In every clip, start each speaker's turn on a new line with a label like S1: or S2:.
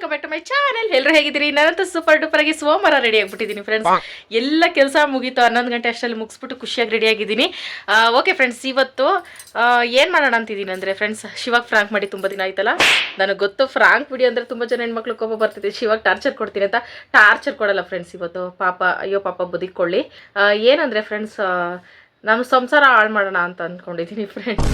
S1: Welcome back to my channel ಎಲ್ಲರೂ ಹೇಗಿದ್ದೀರಿ? ನಾನಂತೂ ಸೂಪರ್ ಡೂಪರ್ ಆಗಿ ಸೋಮವಾರ ರೆಡಿ ಆಗಿಬಿಟ್ಟಿದ್ದೀನಿ ಫ್ರೆಂಡ್ಸ್ ಎಲ್ಲ ಕೆಲಸ ಮುಗೀತು ಹನ್ನೊಂದು ಗಂಟೆ ಅಷ್ಟರಲ್ಲಿ ಮುಗಿಸ್ಬಿಟ್ಟು ಖುಷಿಯಾಗಿ ರೆಡಿ ಆಗಿದ್ದೀನಿ. ಓಕೆ ಫ್ರೆಂಡ್ಸ್ ಇವತ್ತು ಏನು ಮಾಡೋಣ ಅಂತಿದ್ದೀನಿ ಅಂದರೆ ಫ್ರೆಂಡ್ಸ್ ಶಿವಾಗ ಫ್ರಾಂಕ್ ಮಾಡಿ ತುಂಬ ದಿನ ಆಯ್ತಲ್ಲ? ನನಗೆ ಗೊತ್ತು ಫ್ರಾಂಕ್ ವಿಡಿಯೋ ಅಂದರೆ ತುಂಬ ಜನ ಹೆಣ್ಮಕ್ಳು ಕೋಪ ಬರ್ತಿದ್ದೆ ಶಿವಾಗ ಟಾರ್ಚರ್ ಕೊಡ್ತೀನಿ ಅಂತ ಟಾರ್ಚರ್ ಕೊಡಲ್ಲ ಫ್ರೆಂಡ್ಸ್ ಇವತ್ತು. ಪಾಪ ಅಯ್ಯೋ ಪಾಪ ಬದುಕೊಳ್ಳಿ ಏನಂದರೆ ಫ್ರೆಂಡ್ಸ್ ನಾನು ಸಂಸಾರ ಹಾಳು ಮಾಡೋಣ ಅಂತ ಅಂದ್ಕೊಂಡಿದ್ದೀನಿ ಫ್ರೆಂಡ್ಸ್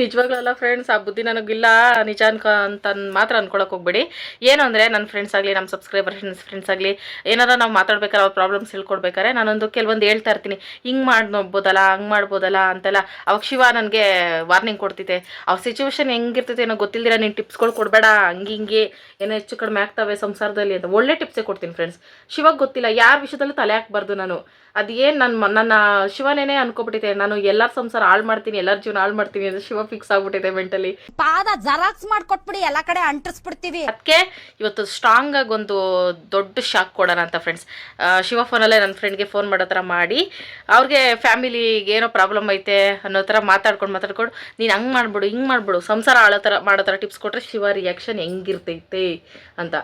S1: ನಿಜವಾಗ್ಲಲ್ಲ ಫ್ರೆಂಡ್ಸ್ ಆ ಬುದ್ಧಿ ನನಗಿಲ್ಲ. ನಿಜ ಅನ್ಕ, ಅಂತ ಮಾತ್ರ ಅನ್ಕೊಳಕ್ ಹೋಗ್ಬೇಡಿ. ಏನು ಅಂದರೆ ನನ್ನ ಫ್ರೆಂಡ್ಸ್ ಆಗಲಿ ನಮ್ಮ ಸಬ್ಸ್ಕ್ರೈಬರ್ ಫ್ರೆಂಡ್ಸ್ ಆಗಲಿ, ಏನಾರ ನಾವು ಮಾತಾಡ್ಬೇಕಾರೆ ಅವ್ರ ಪ್ರಾಬ್ಲಮ್ಸ್ ಹೇಳ್ಕೊಡ್ಬೇಕಾರೆ ನಾನೊಂದು ಕೆಲವೊಂದು ಹೇಳ್ತಾ ಇರ್ತೀನಿ. ಹಿಂಗೆ ನೋಡ್ಬೋದಲ್ಲ, ಹಂಗೆ ಮಾಡ್ಬೋದಲ್ಲ ಅಂತೆಲ್ಲ. ಅವಾಗ ಶಿವ ನನಗೆ ವಾರ್ನಿಂಗ್ ಕೊಡ್ತಿದ್ದೆ. ಅವ್ರ ಸಿಚುವೇಶನ್ ಹೆಂಗಿರ್ತೈತೆ ಏನೋ ಗೊತ್ತಿಲ್ದಿರ ನೀನು ಟಿಪ್ಸ್ಗಳು ಕೊಡಬೇಡ, ಹಂಗೆ ಹಿಂಗೆ ಏನೋ ಹೆಚ್ಚು ಕಡಿಮೆ ಆಗ್ತವೆ ಸಂಸಾರದಲ್ಲಿ ಅಂತ ಒಳ್ಳೆ ಟಿಪ್ಸೇ ಕೊಡ್ತೀನಿ ಫ್ರೆಂಡ್ಸ್ ಶಿವಾಗ ಗೊತ್ತಿಲ್ಲ, ಯಾರ ವಿಷಯದಲ್ಲೂ ತಲೆ ಹಾಕ್ಬಾರ್ದು ನಾನು. ಅದೇನು ನನ್ನ ನನ್ನ ಶಿವನೇನೆ ಅನ್ಕೊಬಿಟ್ಟಿದೆ. ನಾನು ಎಲ್ಲರ ಸಂಸಾರ ಹಾಳು ಮಾಡ್ತೀನಿ ಎಲ್ಲರ ಜೀವನ ಹಾಳು ಮಾಡ್ತೀನಿ ಅಂತ ಶಿವ ಫಿಕ್ಸ್ ಆಗ್ಬಿಟ್ಟಿದೆ ಮೆಂಟಲಿ
S2: ಪಾದ ಜರಾಕ್ಸ್ ಮಾಡ್ಕೊಟ್ಬಿಡಿ ಎಲ್ಲ ಕಡೆ ಅಂಟಿಸ್ಬಿಡ್ತೀವಿ.
S1: ಅದಕ್ಕೆ ಇವತ್ತು ಸ್ಟ್ರಾಂಗ್ ಆಗಿ ಒಂದು ದೊಡ್ಡ ಶಾಕ್ ಕೊಡೋಣ ಅಂತ ಫ್ರೆಂಡ್ಸ್ ಶಿವ ಫೋನಲ್ಲೇ ನನ್ನ ಫ್ರೆಂಡ್ಗೆ ಫೋನ್ ಮಾಡೋ ಥರ ಮಾಡಿ ಅವ್ರಿಗೆ ಫ್ಯಾಮಿಲಿಗೆ ಏನೋ ಪ್ರಾಬ್ಲಮ್ ಐತೆ ಅನ್ನೋ ಥರ ಮಾತಾಡ್ಕೊಂಡು ಮಾತಾಡ್ಕೊಂಡು ನೀನು ಹಂಗೆ ಮಾಡ್ಬಿಡು ಹಿಂಗೆ ಮಾಡ್ಬಿಡು ಸಂಸಾರ ಆಳೋ ಥರ ಮಾಡೋ ಥರ ಟಿಪ್ಸ್ ಕೊಟ್ಟರೆ ಶಿವ ರಿಯಾಕ್ಷನ್ ಹೆಂಗಿರ್ತೈತೆ ಅಂತ.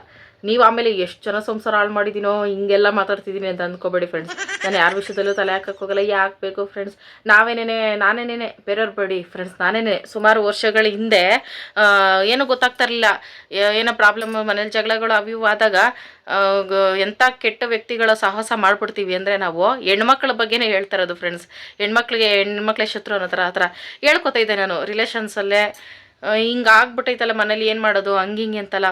S1: ನೀವು ಆಮೇಲೆ ಎಷ್ಟು ಜನ ಸಂಸಾರ ಹಾಳು ಮಾಡಿದ್ದೀನೋ ಹಿಂಗೆಲ್ಲ ಮಾತಾಡ್ತಿದ್ದೀನಿ ಅಂತ ಅಂದ್ಕೋಬೇಡಿ ಫ್ರೆಂಡ್ಸ್ ನಾನು ಯಾರ ವಿಷಯದಲ್ಲೂ ತಲೆ ಹಾಕಕ್ಕೆ ಹೋಗಲ್ಲ. ಯಾಕೆ ಬೇಕು ಫ್ರೆಂಡ್ಸ್ ನಾವೇನೇನೆ, ನಾನೇನೇನೆ, ಬೇರೆಯವ್ರು ಬೇಡಿ ಫ್ರೆಂಡ್ಸ್ ನಾನೇನೆ ಸುಮಾರು ವರ್ಷಗಳ ಹಿಂದೆ ಏನು ಗೊತ್ತಾಗ್ತಾ ಇರಲಿಲ್ಲ. ಏನೋ ಪ್ರಾಬ್ಲಮ್ ಮನೇಲಿ ಜಗಳಗಳು ಅವು ಆದಾಗ ಎಂಥ ಕೆಟ್ಟ ವ್ಯಕ್ತಿಗಳ ಸಾಹಸ ಮಾಡ್ಬಿಡ್ತೀವಿ ಅಂದರೆ ನಾವು ಹೆಣ್ಮಕ್ಳ ಬಗ್ಗೆನೇ ಹೇಳ್ತಾ ಇರೋದು ಫ್ರೆಂಡ್ಸ್ ಹೆಣ್ಮಕ್ಳಿಗೆ, ಹೆಣ್ಮಕ್ಳೇ ಶತ್ರು ಅನ್ನೋ ಥರ, ಆ ಥರ. ಹೇಳ್ಕೊತಾ ಇದ್ದೆ ನಾನು ರಿಲೇಷನ್ಸಲ್ಲೇ ಹಿಂಗೆ ಆಗ್ಬಿಟ್ಟೈತಲ್ಲ ಮನೇಲಿ ಏನು ಮಾಡೋದು, ಹಂಗೆ ಹಿಂಗೆ ಅಂತಲ್ಲ.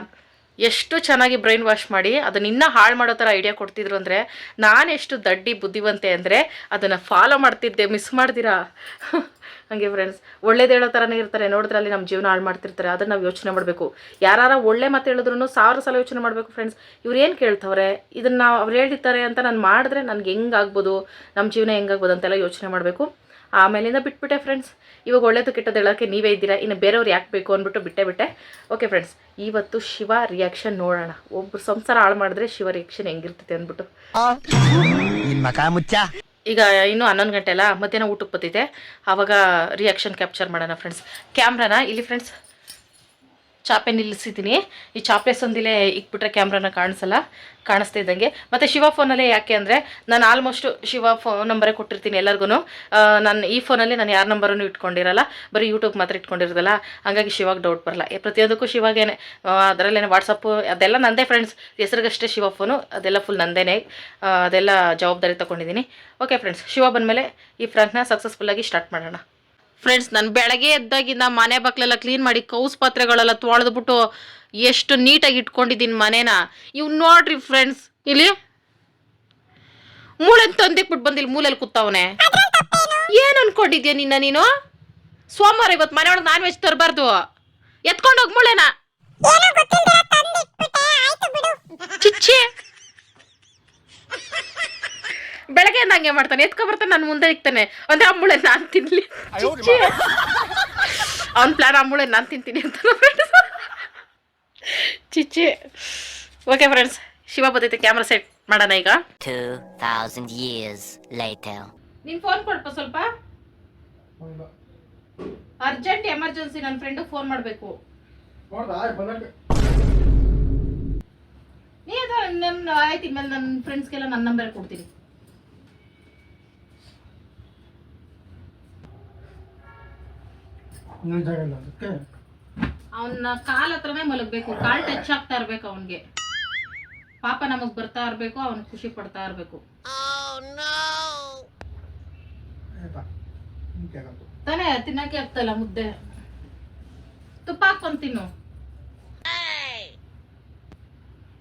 S1: ಎಷ್ಟು ಚೆನ್ನಾಗಿ ಬ್ರೈನ್ ವಾಶ್ ಮಾಡಿ, ಅದನ್ನ ಇನ್ನೂ ಹಾಳು ಮಾಡೋ ಥರ ಐಡಿಯಾ ಕೊಡ್ತಿದ್ರು ಅಂದರೆ, ನಾನು ಎಷ್ಟು ದಡ್ಡಿ ಬುದ್ಧಿವಂತೆ ಅಂದರೆ, ಅದನ್ನು ಫಾಲೋ ಮಾಡ್ತಿದ್ದೆ ಮಿಸ್ ಮಾಡ್ತೀರಾ ಹಾಗೆ ಫ್ರೆಂಡ್ಸ್ ಒಳ್ಳೇದು ಹೇಳೋ ಥರನೇ ಇರ್ತಾರೆ. ನೋಡಿದ್ರೆ ಅಲ್ಲಿ ನಮ್ಮ ಜೀವನ ಹಾಳು ಮಾಡ್ತಿರ್ತಾರೆ. ಅದನ್ನು ನಾವು ಯೋಚನೆ ಮಾಡಬೇಕು. ಯಾರು ಒಳ್ಳೆ ಮಾತು ಹೇಳಿದ್ರು ಸಾವಿರ ಸಲ ಯೋಚನೆ ಮಾಡಬೇಕು ಫ್ರೆಂಡ್ಸ್ ಇವ್ರು ಏನು ಕೇಳ್ತವ್ರೆ? ಇದನ್ನು ಅವ್ರು ಹೇಳಿರ್ತಾರೆ ಅಂತ ನಾನು ಮಾಡಿದ್ರೆ ನನಗೆ ಹೆಂಗಾಗ್ಬೋದು ನಮ್ಮ ಜೀವನ ಹೆಂಗಾಗ್ಬೋದು ಅಂತೆಲ್ಲ ಯೋಚನೆ ಮಾಡಬೇಕು. ಆಮೇಲಿಂದ ಬಿಟ್ಬಿಟ್ಟೆ ಫ್ರೆಂಡ್ಸ್ ಇವಾಗ ಒಳ್ಳೇದು ಕೆಟ್ಟದ್ದು ಹೇಳೋಕ್ಕೆ ನೀವೇ ಇದ್ದೀರಾ? ಇನ್ನು ಬೇರೆಯವ್ರು ಯಾಕೆ ಬೇಕು ಅಂದ್ಬಿಟ್ಟು ಬಿಟ್ಟೆ ಬಿಟ್ಟೆ. ಓಕೆ ಫ್ರೆಂಡ್ಸ್ ಇವತ್ತು ಶಿವ ರಿಯಾಕ್ಷನ್ ನೋಡೋಣ. ಒಬ್ರು ಸಂಸಾರ ಹಾಳು ಮಾಡಿದ್ರೆ ಶಿವ ರಿಯಾಕ್ಷನ್ ಹೆಂಗಿರ್ತೈತೆ ಅಂದ್ಬಿಟ್ಟು. ಈಗ ಇನ್ನೂ ಹನ್ನೊಂದು ಗಂಟೆ ಅಲ್ಲ ಮಧ್ಯಾಹ್ನ ಊಟಕ್ಕೆ ಬತ್ತಿದೆ ಆವಾಗ ರಿಯಾಕ್ಷನ್ ಕ್ಯಾಪ್ಚರ್ ಮಾಡೋಣ ಫ್ರೆಂಡ್ಸ್ ಕ್ಯಾಮ್ರಾನ ಇಲ್ಲಿ ಫ್ರೆಂಡ್ಸ್ ಚಾಪೆ ನಿಲ್ಲಿಸಿದ್ದೀನಿ. ಈ ಚಾಪೆ ಸಂದಿಲೆ ಇಕ್ಬಿಟ್ರೆ ಕ್ಯಾಮ್ರಾನ ಕಾಣಿಸಲ್ಲ, ಕಾಣಿಸ್ತಾ ಇದ್ದಂಗೆ. ಮತ್ತು ಶಿವ ಫೋನಲ್ಲೇ ಯಾಕೆ ಅಂದರೆ, ನಾನು ಆಲ್ಮೋಸ್ಟ್ ಶಿವ ಫೋನ್ ನಂಬರೇ ಕೊಟ್ಟಿರ್ತೀನಿ ಎಲ್ಲರಿಗೂ ನಾನು ಈ ಫೋನಲ್ಲಿ ನಾನು ಯಾರ ನಂಬರನ್ನು ಇಟ್ಕೊಂಡಿರಲ್ಲ, ಬರೀ ಯೂಟ್ಯೂಬ್ ಮಾತ್ರ ಇಟ್ಕೊಂಡಿರೋದಲ್ಲ. ಹಾಗಾಗಿ ಶಿವಾಗ ಡೌಟ್ ಬರಲ್ಲ. ಪ್ರತಿಯೊಂದಕ್ಕೂ ಶಿವಾಗೇನೆ. ಅದರಲ್ಲೇನೆ ವಾಟ್ಸಪ್ಪು ಅದೆಲ್ಲ ನಂದೇ ಫ್ರೆಂಡ್ಸ್ ಹೆಸರಿಗಷ್ಟೇ ಶಿವ ಫೋನು ಅದೆಲ್ಲ ಫುಲ್ ನಂದೇನೆ. ಅದೆಲ್ಲ ಜವಾಬ್ದಾರಿ ತೊಗೊಂಡಿದ್ದೀನಿ. ಓಕೆ ಫ್ರೆಂಡ್ಸ್ ಶಿವ ಬಂದಮೇಲೆ ಈ ಫ್ರಾಂಕ್ನ ಸಕ್ಸಸ್ಫುಲ್ಲಾಗಿ ಸ್ಟಾರ್ಟ್ ಮಾಡೋಣ. ಫ್ರೆಂಡ್ಸ್ ನಾನು ಬೆಳಗ್ಗೆ ಎದ್ದಾಗಿಂದ ಮನೆ ಬಕ್ಲೆಲ್ಲ ಕ್ಲೀನ್ ಮಾಡಿ ಕೌಸ್ ಪಾತ್ರೆಗಳೆಲ್ಲ ತೊಳೆದ್ಬಿಟ್ಟು ಎಷ್ಟು ನೀಟಾಗಿ ಇಟ್ಕೊಂಡಿದ್ದೀನಿ ಮನೇನ. ಇವ್ ನೋಡ್ರಿ ಫ್ರೆಂಡ್ಸ್ ಇಲ್ಲಿ. ಮೂಳೆ ತಂದಿಕ್ಬಿಟ್ಟು ಬಂದಿಲ್ಲ ಮೂಲೆಯಲ್ಲಿ ಕೂತವನೆ. ಏನ್ ಅನ್ಕೊಂಡಿದ್ಯಾ ನಿನ್ನ ನೀನು? ಸೋಮವಾರ ಇವತ್ತು ಮನೆ ಒಳಗೆ ನಾನ್ ವೆಜ್ ತರಬಾರ್ದು. ಎತ್ಕೊಂಡೋಗ್ ಮೂಳೆನ. ಚಿಚ್ಚಿ ಬೆಳಗ್ಗೆ ಹಂಗೆ ಮಾಡ್ತಾನೆ ಎತ್ಕೊ ಬರ್ತಾನೆ ನಾನು ಮುಂದೆ ಇಕ್ತಾನೆ. ಅಂದ್ರೆ ಅಂಬುಳೆ ನಾನು ತಿನ್ಲಿ. ಅವ್ನ ಪ್ಲಾನ್ ಅಂಬುಳೆ ಮೂಳೆ ನಾನು ತಿಂತೀನಿ ಅಂತ ಚಿಚ್ಚಿ. ಓಕೆ ಫ್ರೆಂಡ್ಸ್ ಶಿವ ಬತ್ತೈತೆ ಕ್ಯಾಮ್ರಾ ಸೆಟ್ ಮಾಡೋಣ ಈಗ.
S3: 2,000 years later.
S1: ನೀನ್ ಫೋನ್ ಕೊಡ್ಪ ಸ್ವಲ್ಪ. ಅರ್ಜೆಂಟ್ ಎಮರ್ಜೆನ್ಸಿ ನನ್ನ ಫ್ರೆಂಡ್ ಫೋನ್ ಮಾಡಬೇಕು. ನೀ ಅದು ನನ್ನ ಆಯ್ತು ಇನ್ಮೇಲೆ ನನ್ನ ಫ್ರೆಂಡ್ಸ್ಗೆಲ್ಲ ನನ್ನ ನಂಬರ್ ಕೊಡ್ತೀನಿ. ಅವನ ಕಾಲ್ ಹತ್ರನೇ ಮಲಗಬೇಕು ಕಾಲ್ ಟಚ್ ಆಗ್ತಾ ಇರ್ಬೇಕು ಅವನ್ಗೆ. ಪಾಪ ನಮಗ್ ಬರ್ತಾ ಇರ್ಬೇಕು ಅವನ್ ಖುಷಿ ಪಡ್ತಾ ಇರ್ಬೇಕು. ತಾನೇ ತಿನ್ನಕ್ಕೆ ಆಗ್ತಲ್ಲ ಮುದ್ದೆ. ತುಪ್ಪ ಹಾಕೊಂಡ್ ತಿನ್ನು.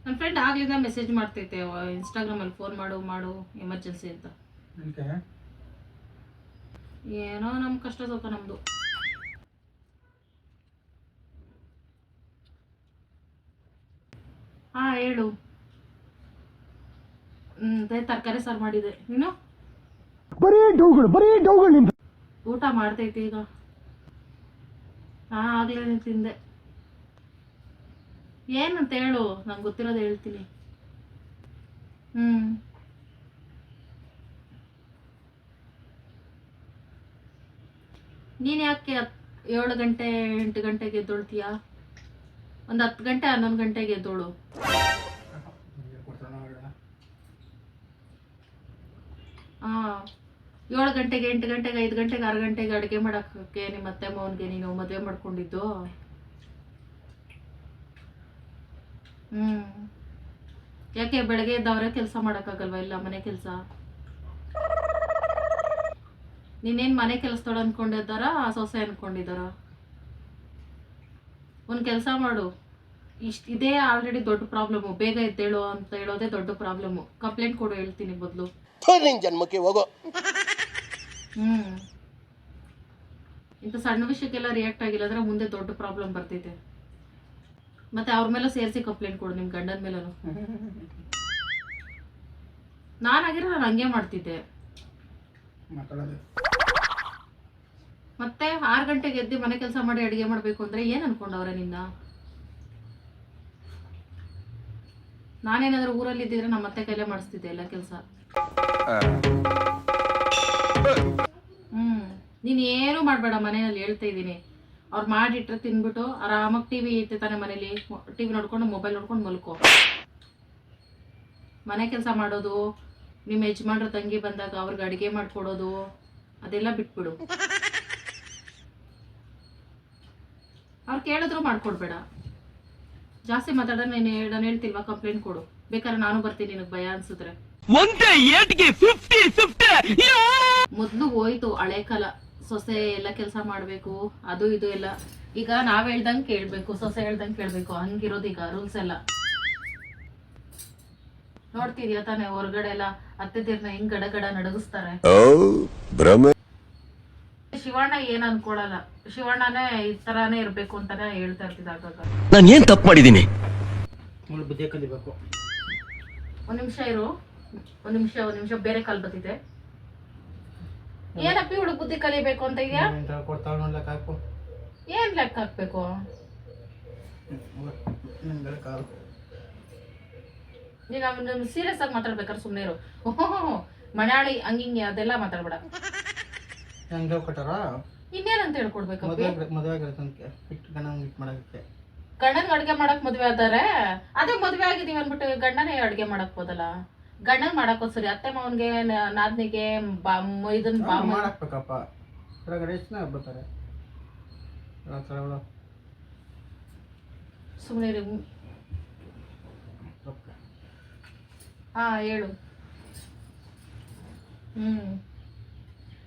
S1: ನನ್ನ ಫ್ರೆಂಡ್ ಆಗ್ಲಿಂದ ಮೆಸೇಜ್ ಮಾಡ್ತೈತೆ ಇನ್ಸ್ಟಾಗ್ರಾಮ್ ಅಲ್ಲಿ ಫೋನ್ ಮಾಡು ಮಾಡು ಎಮರ್ಜೆನ್ಸಿ ಅಂತ. ಏನೋ ನಮ್ ಕಷ್ಟ ಸ್ವಲ್ಪ ನಮ್ದು. ಹಾ ಹೇಳು. ತರಕಾರಿ ಸಾರು ಮಾಡಿದೆ. ನೀನು?
S4: ಬರೀ ಡೌಗಳು ಬರೀ ಡೌಗಳು ನಿಂದು
S1: ಊಟ ಮಾಡ್ತೈತಿ ಈಗ. ಹಾ ಆಗ್ಲೇ ತಿಂದೆ. ಏನಂತ ಹೇಳು ನಂಗೆ ಗೊತ್ತಿರೋದು ಹೇಳ್ತೀನಿ. ಹ್ಮ್. ನೀನ್ ಯಾಕೆ ಏಳು ಗಂಟೆ ಎಂಟು ಗಂಟೆಗೆ ಎದ್ದೊಳ್ತೀಯಾ? ಒಂದು ಹತ್ತು ಗಂಟೆ, ಹನ್ನೊಂದು ಗಂಟೆಗೆ ಎದ್ದೋಳು. ಹಾಂ, ಏಳು ಗಂಟೆಗೆ, ಎಂಟು ಗಂಟೆಗೆ, ಐದು ಗಂಟೆಗೆ, ಆರು ಗಂಟೆಗೆ ಅಡುಗೆ ಮಾಡೋಕ್ಕೆ ನಿಮ್ಮ ಅತ್ತೆ ಮಾವನಿಗೆ ನೀನು ಮದುವೆ ಮಾಡ್ಕೊಂಡಿದ್ದು? ಹ್ಞೂ ಯಾಕೆ ಬೆಳಗ್ಗೆ ಎದ್ದವರೇ ಕೆಲಸ ಮಾಡೋಕ್ಕಾಗಲ್ವಾ? ಇಲ್ಲ, ಮನೆ ಕೆಲಸ? ನೀನೇನು ಮನೆ ಕೆಲಸದೋಳು ಅನ್ಕೊಂಡಿದ್ದಾರ ಸೊಸೆ ಅನ್ಕೊಂಡಿದ್ದಾರ? ಒಂದು ಕೆಲಸ ಮಾಡು. ಇಷ್ಟು ಇದೇ ಆಲ್ರೆಡಿ ದೊಡ್ಡ ಪ್ರಾಬ್ಲಮ್ಮು ಬೇಗ ಎದ್ದೇಳು ಅಂತ ಹೇಳೋದೇ ದೊಡ್ಡ ಪ್ರಾಬ್ಲಮ್ಮು ಕಂಪ್ಲೇಂಟ್ ಕೊಡು ಹೇಳ್ತೀನಿ
S5: ಮೊದಲು. ಜನ್ಮಕ್ಕೆ ಹೋಗೋ.
S1: ಹ್ಞೂ ಇಂಥ ಸಣ್ಣ ವಿಷಯಕ್ಕೆಲ್ಲ ರಿಯಾಕ್ಟ್ ಆಗಿಲ್ಲ ಅಂದ್ರೆ ಮುಂದೆ ದೊಡ್ಡ ಪ್ರಾಬ್ಲಮ್ ಬರ್ತೈತೆ. ಮತ್ತೆ ಅವ್ರ ಮೇಲೆ ಸೇರಿಸಿ ಕಂಪ್ಲೇಂಟ್ ಕೊಡು ನಿಮ್ಮ ಗಂಡನ ಮೇಲೂ ನಾನಾಗಿರೋ ನಾನು ಹಂಗೆ ಮಾಡ್ತಿದ್ದೆ. ಮತ್ತೆ ಆರು ಗಂಟೆಗೆ ಎದ್ದು ಮನೆ ಕೆಲಸ ಮಾಡಿ ಅಡುಗೆ ಮಾಡಬೇಕು ಅಂದ್ರೆ ಏನು ಅನ್ಕೊಂಡವ್ರೆ ನಿನ್ನ? ನಾನೇನಾದ್ರೂ ಊರಲ್ಲಿ ಇದ್ದಿದ್ರೆ ನಮ್ಮ ಅತ್ತೆ ಕೈಲೇ ಮಾಡಿಸ್ತಿದ್ದೆ ಎಲ್ಲ ಕೆಲಸ. ಹ್ಮ್. ನೀನು ಏನೂ ಮಾಡಬೇಡ ಮನೆಯಲ್ಲಿ ಹೇಳ್ತಾ ಇದ್ದೀನಿ. ಅವ್ರು ಮಾಡಿಟ್ರೆ ತಿನ್ಬಿಟ್ಟು ಆರಾಮಾಗಿ ಟಿವಿ ಐತೆ ತಾನೆ ಮನೇಲಿ. ಟಿವಿ ನೋಡ್ಕೊಂಡು ಮೊಬೈಲ್ ನೋಡ್ಕೊಂಡು ಮಲ್ಕೋ. ಮನೆ ಕೆಲಸ ಮಾಡೋದು ನಿಮ್ಮ ಯಜಮಾನ್ರ ತಂಗಿ ಬಂದಾಗ ಅವ್ರಿಗೆ ಅಡುಗೆ ಮಾಡ್ಕೊಡೋದು ಅದೆಲ್ಲ ಬಿಟ್ಬಿಡು. ಅವ್ರು ಕೇಳಿದ್ರು ಮಾಡ್ಕೊಡ್ಬೇಡ. ಜಾಸ್ತಿ ಮಾತಾಡ ನೀನು ನಾನು ಹೇಳ್ತಿಲ್ವಾ ಕಂಪ್ಲೇಂಟ್ ಕೊಡು. ಬೇಕಾದ್ರೆ ನಾನು ಬರ್ತೀನಿ ನಿನಗೆ ಭಯ ಅನ್ಸಿದ್ರೆ. ಮೊದ್ಲು ಹೋಯ್ತು ಹಳೆ ಕಾಲ. ಸೊಸೆ ಎಲ್ಲ ಕೆಲಸ ಮಾಡ್ಬೇಕು ಅದು ಇದು ಎಲ್ಲ. ಈಗ ನಾವ್ ಹೇಳ್ದಂಗ್ ಕೇಳ್ಬೇಕು ಸೊಸೆ ಹೇಳ್ದಂಗ್ ಕೇಳ್ಬೇಕು. ಹಂಗಿರೋದು ಈಗ ರೂಲ್ಸ್ ಎಲ್ಲ. ನೋಡ್ತಿದ್ಯಾ ತಾನೆ ಹೊರಗಡೆ ಎಲ್ಲ ಅತ್ತೆದಿರ್ನ ಹೆಂಗ್ ಗಡ ಗಡ ನಡಗಿಸ್ತಾರೆ ಶಿವಣ್ಣ ಏನ್ ಅನ್ಕೊಳಲ್ಲ. ಶಿವಣ್ಣನೇ ಈ ತರಾನೇ ಇರ್ಬೇಕು ಅಂತಾನೆ ಹೇಳ್ತಾ ಇರ್ತಿದ್ದ ಆಗಾಗ.
S4: ನಾನು ಏನ್ ತಪ್ಪು ಮಾಡಿದ್ದೀನಿ?
S6: ಬುದ್ಧಿ ಕಲಿಬೇಕು
S1: ಒಂದ್ ನಿಮಿಷ ಇರು. ಒಂದ್ ನಿಮಿಷ ಒಂದ್ ನಿಮಿಷ ಬೇರೆ ಕಾಲ್ ಬತ್ತಿದೆ ಏನಪ್ಪಿ ಇವಳು ಬುದ್ಧಿ ಕಲಿಬೇಕು ಅಂತ ಇದೆಯಾ?
S6: ಕೊಡ್ತಾವ ನೋಡ್ಲಕ್ ಹಾಕು.
S1: ಏನ್ ಲೆಕ್ಕ ಹಾಕ್ಬೇಕು? ನೀನ್ ಸೀರಿಯಸ್ ಆಗಿ ಮಾತಾಡ್ಬೇಕಾದ್ರೆ ಸುಮ್ಮನೆ ಇರು. ಓಹೋ ಮಣಾಳಿ ಹಂಗಿಂಗೆ ಅದೆಲ್ಲ ಮಾತಾಡ್ಬೇಡ.
S6: ಹೆಂಗೆ ಕೊಟ್ಟಾರ
S1: ಇನ್ನೇನಂತ ಹೇಳ್ಕೊಡ್ಬೇಕಪ್ಪ?
S6: ಮದುವೆ ಮದುವೆ ಆಗಿರತ್ತಂತೆ ಇಟ್ಟು ಗಣ ಹಿಟ್ಟು ಮಾಡಕ್ಕೆ.
S1: ಗಂಡನ್ಗೆ ಅಡ್ಗೆ ಮಾಡಕ್ ಮದ್ವೆ ಆದಾರೆ? ಅದೇ ಮದ್ವೆ ಆಗಿದೀವಿ ಅನ್ಬಿಟ್ಟು ಗಂಡನೇ ಅಡ್ಗೆ ಮಾಡಕ್ ಹೋದಲ್ಲ? ಗಂಡನ್ ಮಾಡಕ್ ಸರಿ ಅತ್ತೆ ಮಾವನ್ಗೆ ನಾದ್ನಿಗೆ ಬಾ ಇದನ್ ಬಾ
S6: ಮಾಡಕ್ಬೇಕಪ್ಪ. ಹೊರಗಡೆ ಎಷ್ಟು ಜನ ಬರ್ತಾರೆ? ಸ್ಥಳಗಳು
S1: ಸುಮ್ನೆ ಹಾ ಹೇಳು. ಹ್ಮ್.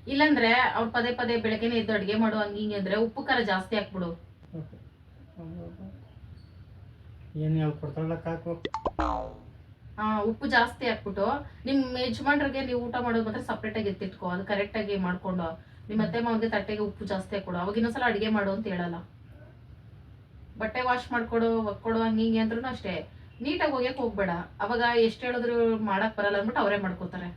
S1: ಇಲ್ಲಂದ್ರೆ ಅವ್ರು ಪದೇ ಪದೇ ಬೆಳಗ್ಗೆನೆ ಎದ್ದು ಅಡುಗೆ ಮಾಡು ಹಂಗೆ ಹಿಂಗೆ ಅಂದ್ರೆ ಉಪ್ಪು ಖಾರ ಜಾಸ್ತಿ ಹಾಕ್ಬಿಡು.
S6: ಏನು ಹಾಕು
S1: ಉಪ್ಪು ಜಾಸ್ತಿ ಹಾಕ್ಬಿಟ್ಟು ನಿಮ್ಮ ಯಜಮಾನ್ರಿಗೆ ನೀವು ಊಟ ಮಾಡೋದು ಮಾತ್ರ ಸಪ್ರೇಟ್ ಆಗಿ ಎತ್ತಿಟ್ಕೋ ಅದು ಕರೆಕ್ಟಾಗಿ ಮಾಡ್ಕೊಂಡು. ನಿಮ್ಮ ಅತ್ತೆ ಮಾವನಿಗೆ ತಟ್ಟೆಗೆ ಉಪ್ಪು ಜಾಸ್ತಿ ಹಾಕೊಡು ಅವಾಗ ಇನ್ನೊಂದ್ಸಲ ಅಡಿಗೆ ಮಾಡು ಅಂತ ಹೇಳಲ್ಲ. ಬಟ್ಟೆ ವಾಶ್ ಮಾಡ್ಕೊಡು ಒಕ್ಕೊಡು ಹಂಗೆ ಹಿಂಗೆ ಅಂದ್ರೂ ಅಷ್ಟೇ. ನೀಟಾಗಿ ಹೋಗ್ಯಕ್ ಹೋಗ್ಬೇಡ. ಅವಾಗ ಎಷ್ಟು ಹೇಳಿದ್ರು ಮಾಡಕ್ ಬರಲ್ಲ ಅಂದ್ಬಿಟ್ಟು ಅವರೇ ಮಾಡ್ಕೋತಾರೆ.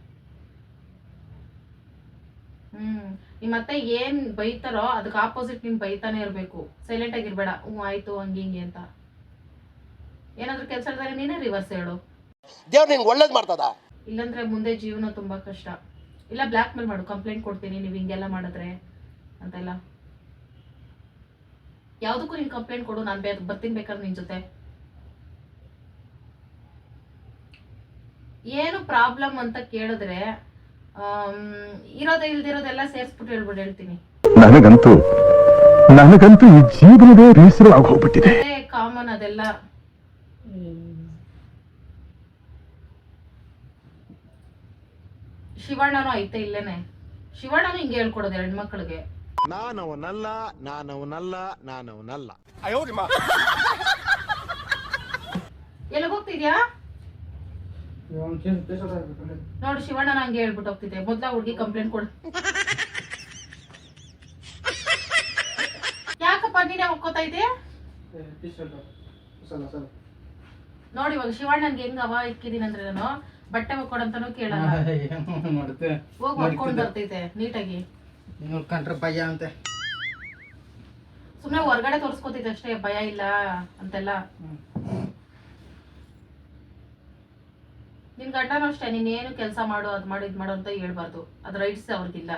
S1: ಹ್ಮ್. ನಿಮ್ಮ ಅತ್ತೆ ಏನ್ ಬೈತಾರೋ ಅದಕ್ಕೆ ಆಪೋಸಿಟ್ ನೀನ್ ಬೈತಾನೆ ಇರ್ಬೇಕು. ಸೈಲೆಂಟ್ ಆಗಿರ್ಬೇಡ ಹ್ಞೂ ಆಯ್ತು ಹಂಗೆ ಹಿಂಗೆ ಅಂತ. ಏನಾದ್ರೂ ಕೆಲಸ ಇದ್ದಾರೆ ನೀನೇ ರಿವರ್ಸ್ ಹೇಳು.
S5: ದೇವ್ರು ನಿನ್ಗೆ ಒಳ್ಳೇದು ಮಾಡ್ತದ?
S1: ಇಲ್ಲಾಂದ್ರೆ ಮುಂದೆ ಜೀವನ ತುಂಬಾ ಕಷ್ಟ. ಇಲ್ಲ ಬ್ಲ್ಯಾಕ್ ಮೇಲ್ ಮಾಡು. ಕಂಪ್ಲೇಂಟ್ ಕೊಡ್ತೀನಿ ನೀವು ಹಿಂಗೆಲ್ಲ ಮಾಡಿದ್ರೆ ಅಂತೆಲ್ಲ. ಯಾವುದಕ್ಕೂ ನೀನು ಕಂಪ್ಲೇಂಟ್ ಕೊಡು ನಾನು ಬೇ ಬರ್ತೀನಿ ಬೇಕಾದ್ರೆ ನಿನ್ ಜೊತೆ. ಏನು ಪ್ರಾಬ್ಲಮ್ ಅಂತ ಕೇಳಿದ್ರೆ ಇರೋದೇ ಇಲ್ದಿರೋದೆಲ್ಲ ಸೇರಿಸ್ಬಿಟ್ಟು ಹೇಳ್ಬಿಟ್ಟು ಹೇಳ್ತೀನಿ.
S4: ನನಗಂತೂ ನನಗಂತೂ ಈ ಜೀವನವೇ ಬೇಸರ ಆಗೋಗ್ಬಿಟ್ಟಿದೆ.
S1: ಕಾಮನ್ ಅದೆಲ್ಲ. ಶಿವಣ್ಣನು ಐತೆ ಇಲ್ಲೇನೆ. ಶಿವಣ್ಣನು ಹಿಂಗೆ ಹೇಳ್ಕೊಡೋದು ಹೆಣ್ಮಕ್ಳಿಗೆ
S7: ನಾನವನಲ್ಲ ನಾನವನಲ್ಲ ನಾನವನಲ್ಲ.
S1: ಎಲ್ಲಿಗೆ ನೋಡು ಶಿವಣ್ಣ ನಂಗೆ ಹೇಳ್ಬಿಟ್ಟು ಹೋಗ್ತಿದ್ದೆ. ಮೊದ್ಲ ಹುಡುಗಿ ಕಂಪ್ಲೇಂಟ್ ಕೊಡು. ಯಾಕಪ್ಪ ನೀನೇ ಒಕ್ಕೋತಾ ಇದೆಯಾ ನೋಡಿ ಇವಾಗ ಶಿವಣ್ಣನ್ಗೆ ಹೆಂಗ್ ಅವ ಇಕ್ಕಿದೀನಿ ಅಂದ್ರೆ ನಾನು ಬಟ್ಟೆ ಒಕ್ಕೊಡಂತಾನು ಕೇಳಲ್ಲ.
S6: ಮಾಡುತ್ತೆ
S1: ಹೋಗಿ ಹೊಡ್ಕೊಂಡ್ ಬರ್ತೈತೆ ನೀಟಾಗಿ.
S6: ನೋಡ್ಕೊಂಡ್ರೆ ಭಯ ಅಂತೆ.
S1: ಸುಮ್ನೆ ಹೊರಗಡೆ ತೋರಿಸ್ಕೊತೈತೆ ಅಷ್ಟೇ ಭಯ ಇಲ್ಲ ಅಂತೆಲ್ಲ. ಗಂಡನೂ ಅಷ್ಟೇ ನೀನೇನು ಕೆಲಸ ಮಾಡು ಅದ್ ಮಾಡು ಇದ್ ಮಾಡು ಅಂತ ಹೇಳ್ಬಾರ್ದು. ಅದ್ ರೈಟ್ಸ್ ಅವ್ರಿಗಿಲ್ಲ.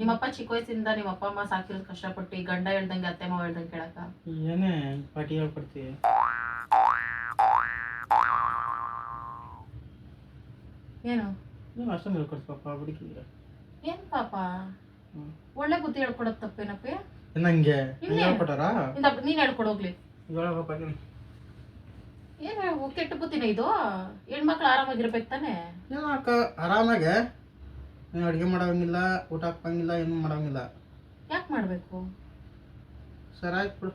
S1: ನಿಮ್ಮಪ್ಪ ಚಿಕ್ಕ ವಯಸ್ಸಿಂದ ನಿಮ್ಮ ಅಪ್ಪ ಅಮ್ಮ ಸಾಕಿರೋದು ಕಷ್ಟಪಟ್ಟು ಗಂಡ ಹೇಳ್ದಂಗೆ ಅತ್ತೆ ಅಮ್ಮ ಹೇಳ್ದಂಗೆ ಕೇಳಕ್ಕ.
S6: ಏನೇ ಹೇಳ್ಕೊಡ್ತೀವಿ
S1: ಏನು?
S6: ನೀವು ಅಷ್ಟೊಂದು ಹೇಳ್ಕೊಡ್ತು ಪಾಪ
S1: ಏನ್ ಪಾಪ? ಒಳ್ಳೆ ಬುದ್ಧಿ ಹೇಳ್ಕೊಡೋದ್ ತಪ್ಪೇನಪ್ಪ?
S6: ನಂಗೆ?
S1: ನೀನ್ ಹೇಳ್ಕೊಡೋಗ್ಲಿ ಏನು ಕೆಟ್ಟ ಬುದ್ಧಿನ ಇದು? ಹೆಣ್ಮಕ್ಳು ಆರಾಮಾಗಿರ್ಬೇಕು ತಾನೆ?
S6: ಯಾಕ ಆರಾಮಾಗೆ. ನೀನು ಅಡುಗೆ ಮಾಡೋಂಗಿಲ್ಲ ಊಟ ಹಾಕಂಗಿಲ್ಲ ಏನು ಮಾಡೋಂಗಿಲ್ಲ.
S1: ಯಾಕೆ ಮಾಡಬೇಕು?
S6: ಸರಿ ಆಯ್ತು ಬಿಡು.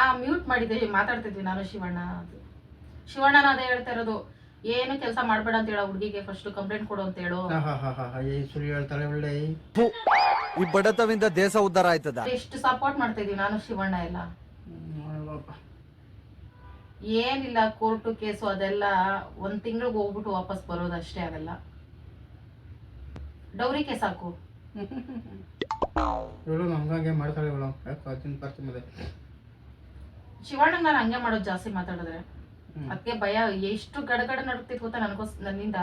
S1: ಆ ಮ್ಯೂಟ್ ಮಾಡಿದ್ದೆ ಮಾತಾಡ್ತಿದ್ವಿ ನಾನು ಶಿವಣ್ಣ ಅದು ಶಿವಣ್ಣನ ಅದೇ ಹೇಳ್ತಾ ಇರೋದು ಏನು ಕೆಲಸ ಮಾಡಬೇಡ ಅಂತ ಹೇಳೋ ಹುಡುಗಿಗೆ ಫಸ್ಟ್ ಕಂಪ್ಲೇಂಟ್ ಕೊಡು ಅಂತ ಹೇಳು.
S6: ಹಾ ಹಾ ಹಾ ಹಾ ಹಾ ಏ ಸುಳ್ಳು ಹೇಳ್ತಾಳೆ ಒಳ್ಳೆ.
S8: ಈ ಬಡತವಿಂದ ದೇಶ ಉದ್ಧಾರ ಆಯ್ತದ?
S1: ಎಷ್ಟು ಸಪೋರ್ಟ್ ಮಾಡ್ತಾ ಇದೀವಿ ನಾನು ಶಿವಣ್ಣ ಎಲ್ಲ. ಏನಿಲ್ಲ ಕೋರ್ಟು ಕೇಸು ಅದೆಲ್ಲ ಒಂದ್ ತಿಂಗಳಿಗೆ ಹೋಗ್ಬಿಟ್ಟು ವಾಪಸ್ ಬರೋದು ಅಷ್ಟೇ ಅವೆಲ್ಲ ಡೌರಿ ಕೇಸ್ ಹಾಕು.
S6: ಇವಳು ಮಾಡ್ತಾಳೆ ಇವಳು. ಯಾಕೆ ಅರ್ಜುನ್ ಪಾರ್ಟಿ ಮೇಲೆ
S1: ಶಿವಣ್ಣಂಗ್ ನಾನು ಹಂಗೆ ಮಾಡೋದು ಜಾಸ್ತಿ ಮಾತಾಡಿದ್ರೆ. ಅದಕ್ಕೆ ಭಯ ಎಷ್ಟು ಗಡಗಡ ನಡುಕ್ತಿತ್ತು ಗೊತ್ತಾ ನನಗೋಸ್ ನನ್ನಿಂದ?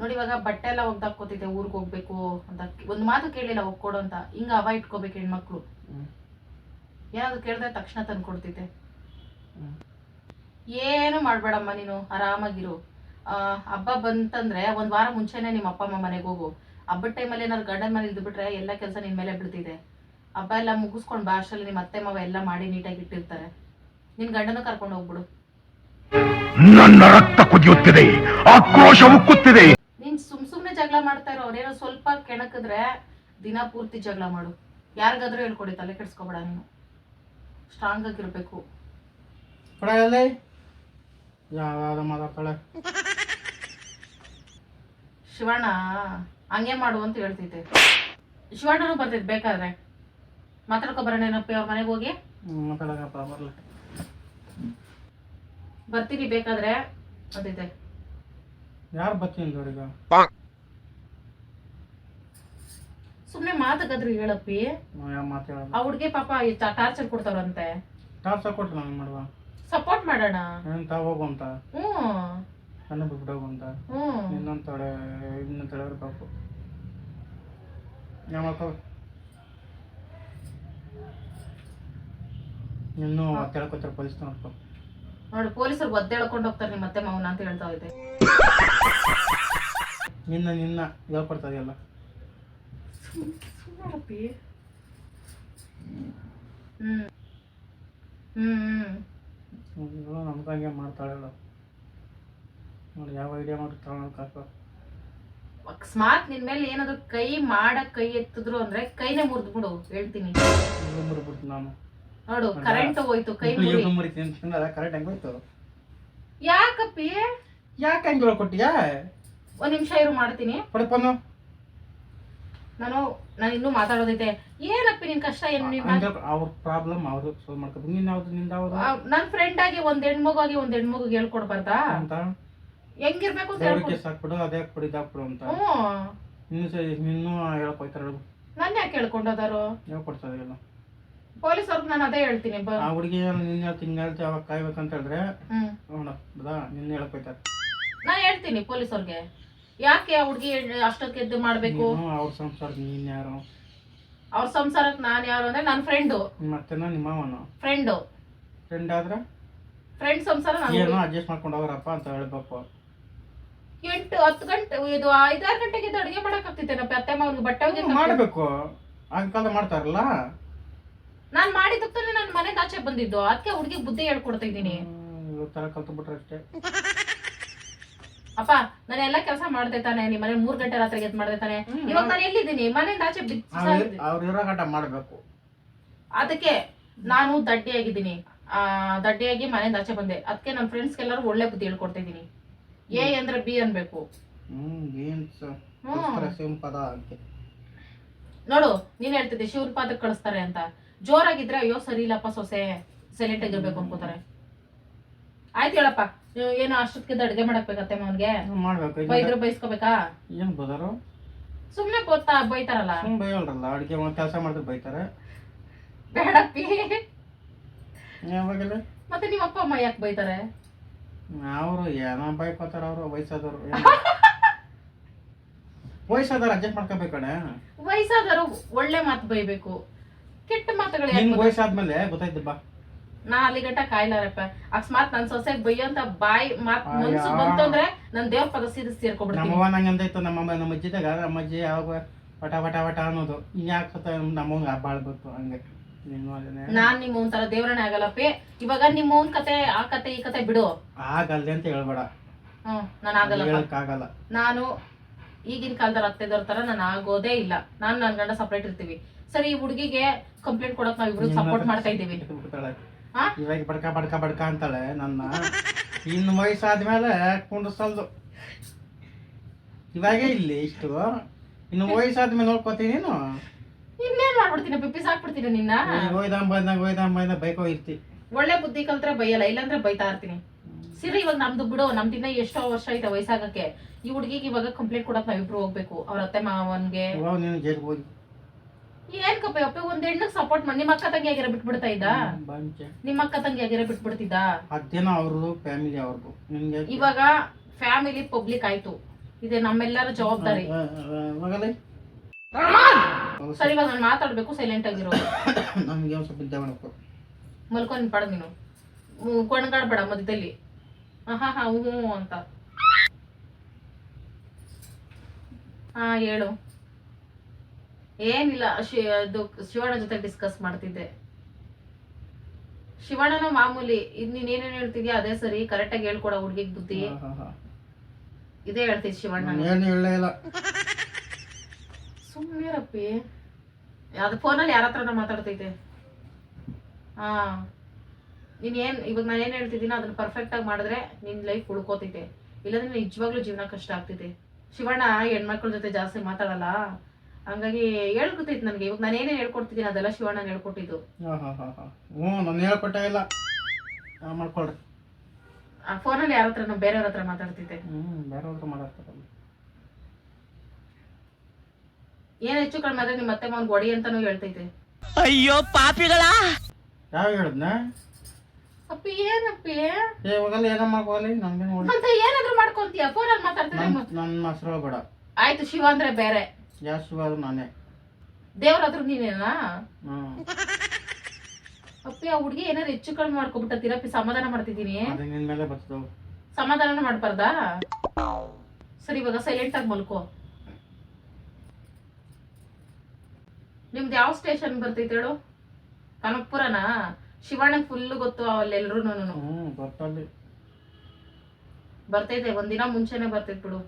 S1: ನೋಡಿ ಇವಾಗ ಬಟ್ಟೆ ಎಲ್ಲ ಒಗ್ದಾಕೋತಿದ್ದೆ ಊರಿಗೆ ಹೋಗ್ಬೇಕು ಅಂತ. ಒಂದ್ ಮಾತು ಕೇಳಿಲ್ಲ ಒಗ್ಕೊಡು ಅಂತ. ಹಿಂಗ ಅವ ಇಟ್ಕೋಬೇಕು ಹೆಣ್ಮಕ್ಳು. ಏನಾದ್ರು ಕೇಳಿದ್ರೆ ತಕ್ಷಣ ತಂದು ಕೊಡ್ತಿದ್ದೆ. ಏನು ಮಾಡ್ಬೇಡಮ್ಮ ನೀನು ಆರಾಮಾಗಿರು. ಆ, ಹಬ್ಬ ಬಂತಂದ್ರೆ ಒಂದ್ ವಾರ ಮುಂಚೆನೆ ನಿಮ್ಮ ಅಪ್ಪ ಅಮ್ಮ ಮನೆಗೆ ಹೋಗು. ಹಬ್ಬದ ಟೈಮಲ್ಲಿ ಏನಾದ್ರು ಗಂಡನ ಮನೆ ಇದ್ಬಿಟ್ರೆ ಎಲ್ಲ ಕೆಲಸ ನಿನ್ ಮೇಲೆ ಬಿಡ್ತಿದೆ. ಹಬ್ಬ ಎಲ್ಲ ಮುಗಿಸ್ಕೊಂಡ್ ಬಾಷಲ್ಲಿ ನಿಮ್ಮ ಅತ್ತೆ ಮಾವ ಎಲ್ಲ ಮಾಡಿ ನೀಟಾಗಿ ಇಟ್ಟಿರ್ತಾರೆ. ನಿನ್ ಗಂಡನ ಕರ್ಕೊಂಡು ಹೋಗ್ಬಿಡು.
S4: ನನ್ನ ರಕ್ತ ಕುದಿಯುತ್ತಿದೆ ಆಕ್ರೋಶ ಉಕ್ಕುತ್ತಿದೆ.
S1: ನೀನ್ ಸುಮ್ ಸುಮ್ನೆ ಜಗಳ ಮಾಡ್ತಾ ಇರೋ ಅವ್ರೇನೋ ಸ್ವಲ್ಪ ಕೆಣಕಿದ್ರೆ ದಿನ ಪೂರ್ತಿ ಜಗಳ ಮಾಡು. ಯಾರಿಗಾದ್ರೂ ಹೇಳ್ಕೊಡಿ ತಲೆ ಕೆಡ್ಸ್ಕೊಬೇಡ ನೀನು. ಸ್ಟ್ರಾಂಗ್ ಆಗಿರ್ಬೇಕು. ಶಿವಣ್ಣ ಹಂಗೆ ಮಾಡು ಅಂತ ಹೇಳ್ತಿದ್ದೆ ಶಿವಣ್ಣನು ಬರ್ತಿದ್ ಬೇಕಾದ್ರೆ. ಮಾತಾಡ್ಕೊ ಬರೋಣೇನಪ್ಪಿ ಅವ್ರ ಮನೆಗೆ ಹೋಗಿ?
S6: ಮಾತಾಡಕಪ್ಪ ಬರಲ್ಲ
S1: ಬರ್ತೀನಿ ಬೇಕಾದ್ರೆ. ಅಂತಿದ್ದೆ
S6: ಯಾರು ಬರ್ತೀನಿ ಅವ್ರಿಗೆ
S1: ಸುಮ್ನೆ ಮಾತಕ್ಕಾದ್ರೂ ಹೇಳಪ್ಪಿ.
S6: ಯಾವ ಮಾತು ಹೇಳಲ್ಲ
S1: ಆ ಹುಡ್ಗಿ ಪಾಪ ಟಾರ್ಚರ್ ಕೊಡ್ತಾರಂತೆ
S6: ಟಾರ್ಚರ್ ಕೊಟ್ರೆ ನಾನು ಮಾಡುವ?
S1: ಸಪೋರ್ಟ್ ಮಾಡೋಣ.
S6: ನಾನು ಹೋಗು ಅಂತ.
S1: ಹ್ಞೂ.
S6: ನನ್ನ ಬಿಟ್ಟು ಹೋಗು ಅಂತ.
S1: ಹ್ಞೂ.
S6: ಇನ್ನೊಂದು ತಡೆ ಇನ್ನೊಂದು ತಡೆ ಪಾಪು. ಯಾವ ಮಾಡ್ಕೋ ಇನ್ನೂ ತಿಳ್ಕೊತಾರೆ ಪೊಲೀಸ್ ನೋಡ್ಕೊ.
S1: ನೋಡಿ ಪೊಲೀಸರು ಒದ್ದೆ ಹೇಳ್ಕೊಂಡು ಹೋಗ್ತಾರೆ ನಿಮ್ಮ ಮತ್ತೆ ಮಾವನ ಅಂತ ಹೇಳ್ತಾ ಇದ್ದೆ
S6: ನಿನ್ನ ನಿನ್ನ ಹೇಳ್ಕೊಡ್ತಾ ಇದೆಯಲ್ಲ.
S1: ಸುಮ್ಮನಪ್ಪಿ ಹ್ಮ್. ಹ್ಮ್
S6: ಇವಳು ನಮ್ಗೆ ಮಾಡ್ತಾಳೆ ನೋಡಿ ಯಾವ ಐಡಿಯಾ ಮಾಡ್ತಾಳೆ ನೋಡಿ ಕಾಕ
S1: ಅಕಸ್ಮಾತ್ ನಿನ್ ಮೇಲೆ ಏನಾದ್ರು ಕೈ ಮಾಡಕ್ ಕೈ ಎತ್ತಿದ್ರು ಅಂದ್ರೆ ಕೈನೇ ಮುರಿದು ಬಿಡು ಹೇಳ್ತೀನಿ.
S6: ಮುರಿಬಿಡ್ತು ನಾನು.
S1: ನೋಡು ಕರೆಂಟ್ ಹೋಯ್ತು ಕೈ ಮುರಿ.
S6: ಕರೆಂಟ್ ಮುರಿತೀನಿ ಕರೆಕ್ಟ್ ಹೆಂಗೆ ಹೋಯ್ತು?
S1: ಯಾಕಪ್ಪಿ?
S6: ಯಾಕೆ ಹಂಗೆ ಹೇಳ್ಕೊಟ್ಟಿಯಾ?
S1: ಒಂದ್ ನಿಮಿಷ ಇರು ಮಾಡ್ತೀನಿ.
S6: ಪಡ್ಕೊಂಡು.
S1: ನಾನು ನಾನು ಇನ್ನೂ ಮಾತಾಡೋದೈತೆ ಏನಪ್ಪ ನಿನ್ ಕಷ್ಟ ಏನು
S6: ಅವ್ರ ಪ್ರಾಬ್ಲಮ್ ಅವರು ಸಾಲ್ವ್ ಮಾಡ್ಕೋಬೇಕು. ನೀನು ಯಾವ್ದು ನಿಂದ ಯಾವ್ದು?
S1: ನನ್ ಫ್ರೆಂಡ್ ಆಗಿ ಒಂದ್ ಹೆಣ್ಮಗು ಆಗಿ ಒಂದ್ ಹೆಣ್ಮಗು ಹೇಳ್ಕೊಡ್ಬಾರ್ದಾ?
S6: ಅಂತ.
S1: ಹೆಂಗಿರ್ಬೇಕು ಅಂತ ಹೇಳ್ಕೊಡ್.
S6: ಕೇಸ್ ಹಾಕ್ಬಿಡು ಅದೇ ಹಾಕ್ಬಿಡು ಇದು ಹಾಕ್ಬಿಡು ಅಂತ. ಇನ್ನು ಸರಿ ಇನ್ನೂ ಹೇಳ್ಕೊಯ್ತಾರೆ
S1: ನನ್ನ ಯಾಕೆ ಹೇಳ್ಕೊಂಡೋದಾರು
S6: ಹೇಳ್ಕೊಡ್ತಾರೆ ಎಲ್ಲ
S1: ಪೊಲೀಸ್ ಅವ್ರಿಗೆ ನಾನು ಅದೇ ಹೇಳ್ತೀನಿ ಬ
S6: ಆ ಹುಡುಗಿ ನಿನ್ನ ಹೇಳ್ತಿ ಹಿಂಗೆ ಹೇಳ್ತಿ ಅವಾಗ ಕಾಯ್ಬೇಕಂತ ಹೇಳಿದ್ರೆ
S1: ಹ್ಮ್.
S6: ನೋಡ ನಿನ್ನ ಹೇಳ್ಕೊಯ್ತಾರೆ
S1: ನಾ ಹೇಳ್ತೀನಿ ಪೊಲೀಸ್ ಅವ್ರಿಗೆ ಯಾಕೆ ಆ ಹುಡ್ಗಿ ಅಷ್ಟಕ್ಕೆದ್ದು ಮಾಡಬೇಕು?
S6: ಅವ್ರ ಸಂಸಾರ ನೀನ್ ಯಾರು?
S1: ಅವ್ರ ಸಂಸಾರಕ್ಕೆ ನಾನು ಯಾರು ಅಂದ್ರೆ ನನ್ನ ಫ್ರೆಂಡು
S6: ಮತ್ತೆ ನಿಮ್ಮ ಅವನು
S1: ಫ್ರೆಂಡು
S6: ಫ್ರೆಂಡ್ ಆದ್ರೆ?
S1: ಫ್ರೆಂಡ್ ಸಂಸಾರ ನಾನು
S6: ಏನೋ ಅಡ್ಜಸ್ಟ್ ಮಾಡ್ಕೊಂಡು ಹೋಗ್ರಪ್ಪ ಅಂತ ಹೇಳ್ಬೇಕು.
S1: ಎಂಟು ಹತ್ತು ಗಂಟೆ ಇದು ಐದಾರು ಗಂಟೆಗೆ ಇದು ಅಡುಗೆ ಮಾಡಕ್ ನಮ್ಮ ಅತ್ತೆ ಮಾವನಿಗೆ ಬಟ್ಟೆ ಹೋಗಿ
S6: ಮಾಡಬೇಕು. ಅಂಕಲ್ ಕಾಲ ಮಾಡ್ತಾರಲ್ಲ?
S1: ನಾನು ಮಾಡಿದ್ದಕ್ಕೆ ನನ್ನ ಮನೆ ಆಚೆ ಬಂದಿದ್ದು. ಅದಕ್ಕೆ ಹುಡುಗಿ ಬುದ್ಧಿ ಹೇಳ್ಕೊಡ್ತಾ ಇದ್ದೀನಿ.
S6: ಇವತ್ತರ ಕಲ್ತು ಬಿಟ್ರೆ ಅಷ್ಟೇ.
S1: ಅಪ್ಪ ನಾನು ಎಲ್ಲಾ ಕೆಲಸ ಮಾಡ್ದೆ ತಾನೆ ನಿಮ್ಮ ಮನೆ ಮೂರ್ ಗಂಟೆ ರಾತ್ರಿ ಎದ್ ಮಾಡ್ದೆ ತಾನೆ ಇವಾಗ ನಾನು ಎಲ್ಲಿದ್ದೀನಿ? ಮನೆಯಿಂದ ಆಚೆ ಬಿದ್ದು
S6: ಅವ್ರು ಇರೋ ಗಂಟ ಮಾಡ್ಬೇಕು.
S1: ಅದಕ್ಕೆ ನಾನು ದಡ್ಡಿಯಾಗಿದ್ದೀನಿ. ಆ ದಡ್ಡಿಯಾಗಿ ಮನೆಯಿಂದ ಆಚೆ ಬಂದೆ. ಅದಕ್ಕೆ ನಮ್ಮ ಫ್ರೆಂಡ್ಸ್ಗೆಲ್ಲರೂ ಒಳ್ಳೆ ಬುದ್ಧಿ ಹೇಳ್ಕೊಡ್ತಿದ್ದೀನಿ. ಎ ಅಂದ್ರೆ ಬಿ ಅನ್ಬೇಕು. ನೋಡು ನೀನ್ ಹೇಳ್ತಿದ್ದೆ ಶಿವ್ರ ಪಾದಕ್ಕೆ ಕಳಿಸ್ತಾರೆ ಅಂತ. ಜೋರಾಗಿದ್ರೆ ಅಯ್ಯೋ ಸರಿ ಇಲ್ಲಪ್ಪ ಸೊಸೆ ಸೈಲೆಂಟ್ ಆಗಿರ್ಬೇಕು ಅನ್ಕೋತಾರೆ. ಆಯ್ತು ಹೇಳಪ್ಪ. ಏನು ಅಷ್ಟೊತ್ತಿಗೆ ಅಡುಗೆ ಮಾಡಕ್ಬೇಕತ್ತೆ ಅವನ್ಗೆ?
S6: ಮಾಡ್ಬೇಕು.
S1: ಬೈದ್ರು ಬೈಸ್ಕೋಬೇಕಾ?
S6: ಏನ್ ಬದಾರು?
S1: ಸುಮ್ನೆ ಗೊತ್ತಾ ಬೈತಾರಲ್ಲ?
S6: ಸುಮ್ ಬೈಯಲ್ರಲ್ಲ ಅಡ್ಗೆ ಕೆಲಸ ಮಾಡಿದ್ರೆ ಬೈತಾರೆ.
S1: ಬೇಡಪ್ಪಿ.
S6: ಯಾವಾಗಲೇ
S1: ಮತ್ತೆ ನಿಮ್ಮ ಅಪ್ಪ ಅಮ್ಮ ಯಾಕೆ ಬೈತಾರೆ?
S6: ಅವರು ಏನೋ ಬೈಕೋತಾರ ಅವರು ವಯಸ್ಸಾದವರು ವಯಸ್ಸಾದವ್ರು ಅಡ್ಜಸ್ಟ್ ಮಾಡ್ಕೋಬೇಕಣೆ
S1: ವಯಸ್ಸಾದವರು ಒಳ್ಳೆ ಮಾತು ಬೈಬೇಕು. ಕೆಟ್ಟ ಮಾತುಗಳು?
S6: ವಯಸ್ಸಾದ್ಮೇಲೆ ಗೊತ್ತಾಯ್ತು ಬಾ.
S1: ನಾ ಅಲ್ಲಿಗಂಟ ಕಾಯ್ಲಾರಪ್ಪ. ಅಕಸ್ಮಾತ್ ನನ್ ಸೊಸೆಗ್ ಬೈಯಂತ ಬಾಯಿ ಮಾತ್. ಮನ್ಸು ಬಂತು ಅಂದ್ರೆ ನನ್ ದೇವ್ರ ಪದ ಸೀರೆ ಸೇರ್ಕೊಬಿಡ್ತೀನಿ.
S6: ನಮ್ಮವ್ವ ನಂಗೆ ಅಂದೈತು ನಮ್ಮ ನಮ್ಮ ಅಜ್ಜಿದಾಗ ನಮ್ಮ ಅಜ್ಜಿ ಯಾವಾಗ ವಟ ವಟ ವಟ ಅನ್ನೋದು. ಯಾಕೆ ಸತ ನಮ್ಮವಂಗ ಬಾಳ್ ಬಂತು ಹಂಗೆ. ನಾನ್
S1: ನಿಮ್ಮ ಒಂಥರ ದೇವ್ರನೇ ಆಗಲ್ಲಪ್ಪಿ. ಇವಾಗ ನಿಮ್ಮ ಒಂದ್ ಕತೆ ಆ ಕತೆ ಈ ಕತೆ ಬಿಡು.
S6: ಆಗಲ್ದೆ ಅಂತ ಹೇಳ್ಬೇಡ.
S1: ಹ್ಮ್ ನಾನ್
S6: ಆಗಲ್ಲ ಆಗಲ್ಲ
S1: ನಾನು ಈಗಿನ ಕಾಲದಲ್ಲಿ ಅತ್ತೆದವ್ರ ತರ ನಾನು ಆಗೋದೇ ಇಲ್ಲ. ನಾನು ನನ್ ಗಂಡ ಸಪ್ರೇಟ್ ಇರ್ತೀವಿ. ಸರಿ ಈ ಹುಡುಗಿಗೆ ಕಂಪ್ಲೇಂಟ್ ಕೊಡಕ್ ನಾವ್ ಇಬ್ರು ಸಪೋರ್ಟ್ ಮಾಡ್ತಾ ಹಾ?
S6: ಇವಾಗ ಬಡ್ಕ ಬಡ್ಕ ಬಡ್ಕ ಅಂತಾಳೆ ನನ್ನ. ಇನ್ನು ವಯಸ್ಸಾದ್ಮೇಲೆ ಕುಂಡ್ರಸಲ್ದು ಇವಾಗೇ ಇಲ್ಲಿ ಇಷ್ಟು. ಇನ್ನು ವಯಸ್ಸಾದ್ಮೇಲೆ ನೋಡ್ಕೋತೀನಿ ನೀನು?
S1: ಇನ್ನೇನ್ ಮಾಡ್ಬಿಡ್ತೀನಿ? ಪಿಪ್ಪಿ ಸಾಕ್ಬಿಡ್ತೀನಿ ನಿನ್ನ?
S6: ಹೋಯ್ದಾಮ್ ಬಂದಾಗ ಹೋಯ್ದಾಮ್ ಬಂದ ಬೈಕ್ ಹೋಗಿರ್ತಿ.
S1: ಒಳ್ಳೆ ಬುದ್ಧಿ ಕಲ್ತ್ರೆ ಬೈಯಲ್ಲ ಇಲ್ಲಾಂದ್ರೆ ಬೈತಾ ಇರ್ತೀನಿ. ಸಿರಿ ಇವಾಗ ನಮ್ದು ಬಿಡು ನಮ್ದಿನ್ನ ಎಷ್ಟೋ ವರ್ಷ ಐತೆ ವಯಸ್ಸಾಗಕ್ಕೆ. ಈ ಹುಡುಗಿಗೆ ಇವಾಗ ಕಂಪ್ಲೇಂಟ್ ಕೊಡಕ್ ನಾವಿಬ್ರು ಹೋಗ್ಬೇಕು. ಅವ್ರ ಅತ್ತೆ ಮಾವನ್ಗೆ.
S6: ನೀನು ಜೈಲ್ಗೆ ಹೋಗಿ.
S1: ಏನ್ ಕಪ್ಪ ಅಪ್ಪ ಒಂದ್ ಹೆಣ್ಣಗ್ ಸಪೋರ್ಟ್ ಮಾಡಿ? ನಿಮ್ಮ ಅಕ್ಕ ತಂಗಿ ಆಗಿರ ಬಿಟ್ಬಿಡ್ತಾ ಇದ್ದ? ನಿಮ್ಮ ಅಕ್ಕ ತಂಗಿ ಆಗಿರ ಬಿಟ್ಬಿಡ್ತಿದ್ದ?
S6: ಅದೇನ ಅವ್ರದ್ದು ಫ್ಯಾಮಿಲಿ ಅವ್ರದ್ದು ನಿಮ್ಗೆ
S1: ಇವಾಗ ಫ್ಯಾಮಿಲಿ ಪಬ್ಲಿಕ್ ಆಯ್ತು. ಇದೆ ನಮ್ಮೆಲ್ಲರ ಜವಾಬ್ದಾರಿ. ಸರಿ ಇವಾಗ ನಾನು ಮಾತಾಡ್ಬೇಕು ಸೈಲೆಂಟ್ ಆಗಿರೋ.
S6: ನಮ್ಗೆ ಒಂದು ಸ್ವಲ್ಪ ನಿದ್ದೆ ಮಾಡಬೇಕು
S1: ಮಲ್ಕೊಂಡ್ ಪಡ ನೀನು. ಕೊಣಗಾಡ್ಬೇಡ ಮಧ್ಯದಲ್ಲಿ. ಹಾ ಹಾ ಹ್ಞೂ ಅಂತ. ಹಾ ಹೇಳು. ಏನಿಲ್ಲ ಶಿ ಅದು ಶಿವಣ್ಣ ಜೊತೆ ಡಿಸ್ಕಸ್ ಮಾಡ್ತಿದ್ದೆ. ಶಿವಣ್ಣನ ಮಾಮೂಲಿ ಇದ್ ನೀನ್ ಏನೇನ್ ಹೇಳ್ತಿದ್ಯಾ ಅದೇ ಸರಿ ಕರೆಕ್ಟ್ ಆಗಿ ಹೇಳ್ಕೊಡ ಹುಡ್ಗಿಗ್ ಬುದ್ಧಿ. ಇದೇ ಹೇಳ್ತಿದ್ ಶಿವಣ್ಣ
S6: ಏನು ಇಲ್ಲ.
S1: ಸುಮ್ಮನಿರಪ್ಪಿ ಅದು ಫೋನಲ್ಲಿ ಯಾರ ಹತ್ರನ ಮಾತಾಡ್ತೈತೆ ಹಾ. ನೀನ್ ಏನ್ ಇವಾಗ ನಾನು ಏನ್ ಹೇಳ್ತಿದ್ದೀನೋ ಅದನ್ನ ಪರ್ಫೆಕ್ಟ್ ಆಗಿ ಮಾಡಿದ್ರೆ ನಿನ್ ಲೈಫ್ ಉಳ್ಕೋತೈತೆ ಇಲ್ಲಾಂದ್ರೆ ನಿಜವಾಗ್ಲೂ ಜೀವನ ಕಷ್ಟ ಆಗ್ತೈತೆ ಶಿವಣ್ಣ ಹೆಣ್ಮಕ್ಳ ಜೊತೆ ಜಾಸ್ತಿ ಮಾತಾಡಲ್ಲ. ಹಂಗಾಗಿ ಹೇಳ್ಕೊತೈತೆ ನನಗೆ. ಇವಾಗ ನಾನು ಏನೇನು ಹೇಳ್ಕೊಡ್ತಿದ್ದೀನಿ ಅದೆಲ್ಲ ಶಿವಣ್ಣ ಹೇಳ್ಕೊಟ್ಟಿದ್ದು.
S6: ಹಾಂ ಹಾಂ ಹಾಂ ಹಾಂ. ಹ್ಞೂ ನಾನು ಹೇಳ್ಕೊಟ್ಟೆ ಇಲ್ಲ. ಹಾಂ ಮಾಡ್ಕೊಳ್ರಿ
S1: ಆ ಫೋನಲ್ಲಿ ಯಾರ ಹತ್ರ ಬೇರೆಯವ್ರ ಹತ್ರ ಮಾತಾಡ್ತಿದ್ದೆ.
S6: ಹ್ಞೂ ಬೇರೆ ಹತ್ರ ಮಾತಾಡ್ತಾರಲ್ಲ
S1: ಏನು ಹೆಚ್ಚು ಕಡಿಮೆ ಆದ್ರೆ ನಿಮ್ಮ ಅತ್ತೆ ಮಾವನ್ ಒಡಿ ಅಂತಾನು ಹೇಳ್ತೈತೆ.
S6: ಯಾವ ಹೇಳಿದ್ನ?
S1: ಅಪ್ಪಿ ಏನಪ್ಪಿ?
S6: ಏ ಹೋಗಲ್ಲ ಏನೋ ಮಾಡ್ಕೋಲಿ ನನಗೆ ನೋಡಿ
S1: ಅಂತ ಏನಾದ್ರೂ ಮಾಡ್ಕೊಂತೀಯ? ಫೋನಲ್ಲಿ ಮಾತಾಡ್ತೀನಿ
S6: ನನ್ನ ನನ್ನ ಹೆಸರು ಬೇಡ.
S1: ಆಯ್ತು ಶಿವ ಅಂದ್ರೆ ಬೇರೆ.
S6: ಜಾಸ್ತಿ ಆದ್ರೂ ನಾನೇ.
S1: ದೇವ್ರ ಹತ್ರ ನೀನೇನಾ ಅಪ್ಪಿ ಆ ಹುಡ್ಗಿ ಏನಾರು ಹೆಚ್ಚು ಕಡಿಮೆ ಮಾಡ್ಕೊಬಿಟ್ಟತ್ತೀರ ಅಪ್ಪಿ ಸಮಾಧಾನ ಮಾಡ್ತಿದ್ದೀನಿ.
S6: ಅದು ನಿನ್ನ ಮೇಲೆ ಬರ್ತದವು
S1: ಸಮಾಧಾನ ಮಾಡ್ಬಾರ್ದಾ? ಸರಿ ಇವಾಗ ಸೈಲೆಂಟ್ ಆಗಿ ಮಲ್ಕೋ. ನಿಮ್ದು ಯಾವ ಸ್ಟೇಷನ್ ಬರ್ತೈತೆ ಹೇಳು? ಕನಕಪುರನಾ? ಶಿವಣ್ಣಗ್ ಫುಲ್ ಗೊತ್ತು ಅಲ್ಲೆಲ್ರು
S6: ಹ್ಞೂ ಗೊತ್ತಲ್ಲಿ
S1: ಬರ್ತೈತೆ ಒಂದಿನ ಮುಂಚೆನೆ ಬರ್ತೈತೆ ಬಿಡು.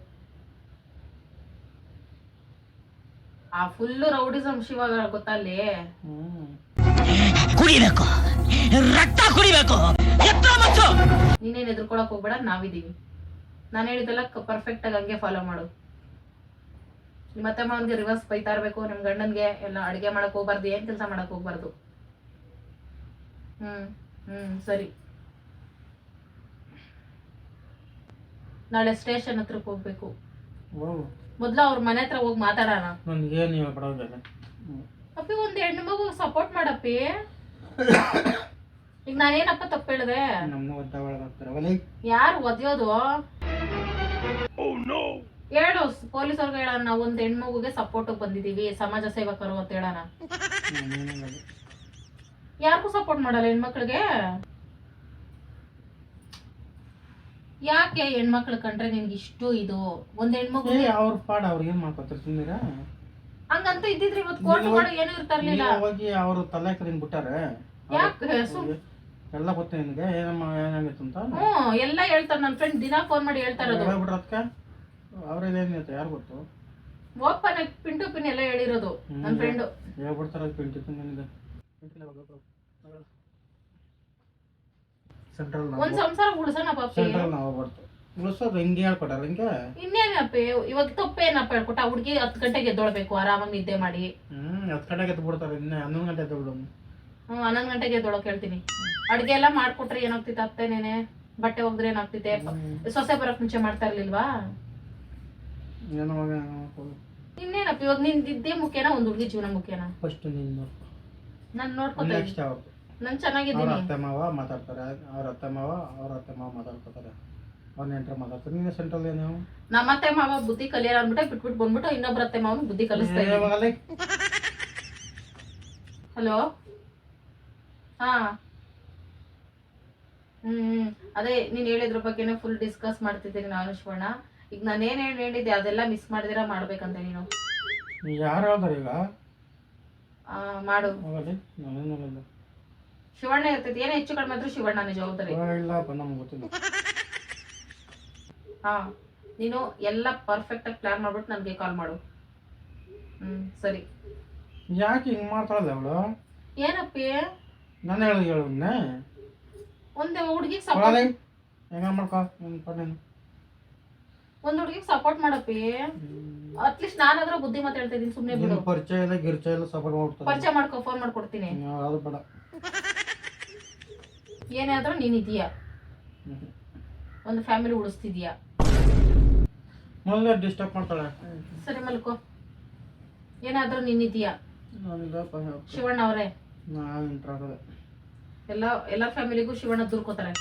S1: ಆ ಫುಲ್ ರೌಡಿಸಮ್ ಶಿವ ಗೊತ್ತಾ ಅಲ್ಲಿ
S6: ಹ್ಞೂ
S3: ಕುಡಿಬೇಕು. ರಕ್ತ ಕುಡಿಬೇಕು
S1: ನೀನೇನ್ ಎದ್ರುಕೊಳಕ್ ಹೋಗ್ಬೇಡ ನಾವಿದೀವಿ. ನಾನು ಹೇಳಿದೆಲ್ಲ ಪರ್ಫೆಕ್ಟ್ ಆಗಿ ಹಂಗೆ ಫಾಲೋ ಮಾಡು. ನಿಮ್ಮ ಅತ್ತೆ ಅವನಿಗೆ ರಿವರ್ಸ್ ಬೈತಾ ಇರ್ಬೇಕು ನಿಮ್ ಗಂಡನ್ಗೆ ಎಲ್ಲ ಅಡಿಗೆ ಮಾಡಕ್ ಹೋಗ್ಬಾರ್ದು ಏನ್ ಕೆಲಸ ಮಾಡಕ್ ಹೋಗ್ಬಾರ್ದು. ಹ್ಮ್ ಹ್ಮ್ ಸರಿ. ನಾಳೆ ಸ್ಟೇಷನ್ ಹತ್ರಕ್ಕೆ ಹೋಗ್ಬೇಕು.
S6: ಹೋಗು
S1: ಮೊದ್ಲು ಅವ್ರ ಮನೆ ಹತ್ರ ಹೋಗಿ ಮಾತಾಡೋಣ.
S6: ಹ್ಞೂ
S1: ಅಪ್ಪಿ ಒಂದ್ ಹೆಣ್ಣು ಮಗು ಸಪೋರ್ಟ್ ಮಾಡಪ್ಪಿ. ಈಗ ನಾನೇನಪ್ಪ ತಪ್ಪು ಹೇಳಿದೆ?
S6: ನಮ್ಮ ಒಲೆ.
S1: ಯಾರು ಒದ್ಯೋದು? ಹೇಳು ಪೊಲೀಸ್ ಅವ್ರಿಗೆ ಹೇಳೋಣ. ನಾವು ಒಂದ್ ಹೆಣ್ಮಗುಗೆ ಸಪೋರ್ಟ್ ಬಂದಿದೀವಿ. ಸಮಾಜ ಸೇವಕರು ಅಂತ ಹೇಳೋಣ. ಯಾರಿಗೂ ಸಪೋರ್ಟ್ ಮಾಡಲ್ಲ ಹೆಣ್ಮಕ್ಳಿಗೆ? ಯಾಕೆ ಹೆಣ್ಮಕ್ಳು ಕಂಡ್ರೆ ನಿನ್ಗೆ ಇಷ್ಟು ಇದು? ಒಂದ್
S6: ಹೆಣ್ಮಕ್ಳು ಅವ್ರ ಪಾಡ ಅವ್ರು ಏನು ಮಾಡ್ಕೊತಾರೆ ಸುಮ್ಮನೆ
S1: ಹಂಗಂತ ಇದ್ದಿದ್ರೆ ಇವತ್ತು ಕೋರ್ಟ್ ಏನೂ ಏನು ಇರ್ಲಿಲ್ಲ.
S6: ಹೋಗಿ ಅವರು ತಲೆ ಕಡಿಂಗ್ ಬಿಟ್ಟಾರೆ.
S1: ಯಾಕೆ? ಸುಮ್
S6: ಎಲ್ಲ ಗೊತ್ತು ನಿನಗೆ? ಏನಮ್ಮ ಏನಾಗಿತ್ತು ಅಂತ?
S1: ಹ್ಮ್ ಎಲ್ಲ ಹೇಳ್ತಾರೆ ನನ್ನ ಫ್ರೆಂಡ್ ದಿನಾ ಫೋನ್ ಮಾಡಿ ಹೇಳ್ತಾ ಇರೋದು.
S6: ಹೇಳ್ಬಿಟ್ರ ಅದಕ್ಕೆ ಅವ್ರಲ್ಲಿ ಏನಿರುತ್ತೆ ಯಾರು ಗೊತ್ತು?
S1: ಓಪನ್ ಆಗಿ ಪಿನ್ ಟು ಪಿನ್ ಎಲ್ಲ ಹೇಳಿರೋದು ನನ್ನ ಫ್ರೆಂಡು
S6: ಹೇಳ್ಬಿಡ್ತಾರೆ ಅದು ಪಿನ್ ನಿನಗೆ. ಸೆಂಟ್ರಲ್
S1: ಒಂದ್ ಸಂಸಾರ ಉಳ್ಸೋಣ ಪಾಪಿ.
S6: ಸೆಂಟ್ರಲ್ ನಾವು ಬರ್ತು. ಉಳಿಸೋದು ಹಿಂಗೆ ಹೇಳ್ಕೊಟ್ಟಾರ ಹಿಂಗೆ?
S1: ಇನ್ನೇನಪ್ಪ ಇವಾಗ ತಪ್ಪೇನಪ್ಪ ಹೇಳ್ಕೊಟ್ಟ? ಹುಡುಗಿ ಹತ್ತು ಗಂಟೆಗೆ ಎದ್ದೊಳ್ಬೇಕು ಆರಾಮಾಗಿ ನಿದ್ದೆ ಮಾಡಿ.
S6: ಹ್ಮ್ ಹತ್ತು ಗಂಟೆಗೆ ಎದ್ದು ಬಿಡ್ತಾರೆ ಇನ್ನೇ ಹನ್ನೊಂದು ಗಂಟೆ ಎದ್ದು ಬಿಡು.
S1: ಹ್ಮ್ ಹನ್ನೊಂದು ಗಂಟೆಗೆ ಎದ್ದೊಳಕ್ ಹೇಳ್ತೀನಿ. ಅಡ್ಗೆ ಎಲ್ಲ ಮಾಡ್ಕೊಟ್ರೆ ಏನಾಗ್ತಿತ್ತು ಅತ್ತೆನೇನೆ ಬಟ್ಟೆ ಒಗ್ದ್ರೆ ಏನಾಗ್ತಿತ್ತೆ? ಸೊಸೆ ಬರಕ್ ಮುಂಚೆ ಮಾಡ್ತಾ ಇರ್ಲಿಲ್ವಾ?
S6: ಏನೋ
S1: ಇನ್ನೇನಪ್ಪ ಇವಾಗ ನಿನ್ ಇದ್ದೇ ಮುಖ್ಯನಾ ಒಂದ್ ಹುಡುಗಿ ಜೀವನ ಮುಖ್ಯನಾ
S6: ಫಸ್ಟ್ ನೀನು
S1: ನಾನ್ ನೋಡ್ಕೊತೀನಿ.
S6: ನೆಕ್ಸ್ಟ್
S1: ನಾನ್
S6: ಅವ್ರ
S1: ಚೆನ್ನಾಗಿದ್ದೀನಿ
S6: ಅತ್ತೆ ಮಾವ ಮಾತಾಡ್ತಾರೆ ಅವ್ರ ಅತ್ತೆ ಮಾವ ಅವ್ರ ಅತ್ತೆ ಮಾವ ಮಾತಾಡ್ತಾರೆ ಅವ್ರ ನೆಂಟ್ರ ಮಾತಾಡ್ತಾರೆ. ನೀನು ಸೆಂಟ್ರಲ್ ಏನು
S1: ನಮ್ಮ ಅತ್ತೆ ಮಾವ ಬುದ್ಧಿ ಕಲಿಯಾರ ಅಂದ್ಬಿಟ್ಟು ಬಿಟ್ಬಿಟ್ಟು ಬಂದ್ಬಿಟ್ಟು ಇನ್ನೊಬ್ರ ಅತ್ತೆ ಮಾವನ ಬುದ್ಧಿ ಕಲಿಸ್ತಾ ಇದ್ದೀನಿ.
S6: ಯಾವಾಗಲೇ
S1: ಹಲೋ? ಹಾ. ಹ್ಮ್ ಅದೇ ನೀನ್ ಹೇಳಿದ್ರ ಬಗ್ಗೆನೇ ಫುಲ್ ಡಿಸ್ಕಸ್ ಮಾಡ್ತಿದ್ದೀನಿ ನಾನು ಶಿವಣ್ಣ ಈಗ ನಾನು ಏನೇನು ಹೇಳಿದ್ದೆ ಅದೆಲ್ಲ ಮಿಸ್ ಮಾಡಿದಿರ ಮಾಡ್ಬೇಕಂತ ನೀನು.
S6: ಯಾರು ಹೇಳ್ತಾರೆ ಈಗ?
S1: ಆ, ಮಾಡು.
S6: ಹೋಗಲಿ ನಾನೇನು ಹೇಳಿಲ್ಲ
S1: ಶಿವಣ್ಣ ಇರ್ತೈತಿ. ಏನೇ ಹೆಚ್ಚು ಕಡಿಮೆ ಆದ್ರೂ ಶಿವಣ್ಣ ಜವಾಬ್ದಾರಿ
S6: ಇಲ್ಲಪ್ಪ ನಮ್ಗೆ ಗೊತ್ತಿಲ್ಲ.
S1: ಹಾ ನೀನು ಎಲ್ಲ ಪರ್ಫೆಕ್ಟ್ ಆಗಿ ಪ್ಲಾನ್ ಮಾಡ್ಬಿಟ್ಟು ನನಗೆ ಕಾಲ್ ಮಾಡು. ಹ್ಮ್ ಸರಿ.
S6: ಯಾಕೆ ಹಿಂಗೆ ಮಾಡ್ತಾಳಲ್ಲ ಅವಳು?
S1: ಏನಪ್ಪಿ?
S6: ನಾನು ಹೇಳಿ ಹೇಳುನ್ನೆ
S1: ಒಂದ್ ಹುಡುಗಿಗೆ ಸಪೋರ್ಟ್
S6: ಹೆಂಗ ಮಾಡ್ಕೊ ನಿನ್ ಪಣ್ಣೇನು
S1: ಒಂದ್ ಹುಡುಗಿಗೆ ಸಪೋರ್ಟ್ ಮಾಡಪ್ಪಿ? ಅಟ್ಲೀಸ್ಟ್ ನಾನಾದ್ರೂ ಬುದ್ಧಿ ಮಾತು ಹೇಳ್ತಾ ಇದೀನಿ ಸುಮ್ನೆ ಬಿಡು.
S6: ಪರಿಚಯ ಇಲ್ಲ ಗಿರ್ಚಯ ಇಲ್ಲ ಸಪೋರ್ಟ್ ಮಾಡ್ತಾರೆ
S1: ಪರಿಚಯ ಮಾಡ್ಕೊ ಫೋನ್ ಮಾಡ್ಕೊಡ್ತೀನಿ.
S6: ಅದು ಬೇಡ.
S1: ಏನೇ ಆದ್ರೂ ನೀನ್ ಇದೀಯಾ. ಒಂದು ಫ್ಯಾಮಿಲಿ ಉಳಿಸ್ತಿದ್ಯಾ
S6: ಡಿಸ್ಟರ್ಬ್ ಮಾಡ್ತಾಳೆ.
S1: ಸರಿ ಮಲ್ಕೋ. ಏನಾದರೂ ನೀನ್ ಇದೀಯಾ? ಶಿವಣ್ಣ ಅವರೇ. ಎಲ್ಲ ಎಲ್ಲ ಫ್ಯಾಮಿಲಿಗೂ ಶಿವಣ್ಣ ದುರ್ಕೋತಾರೆ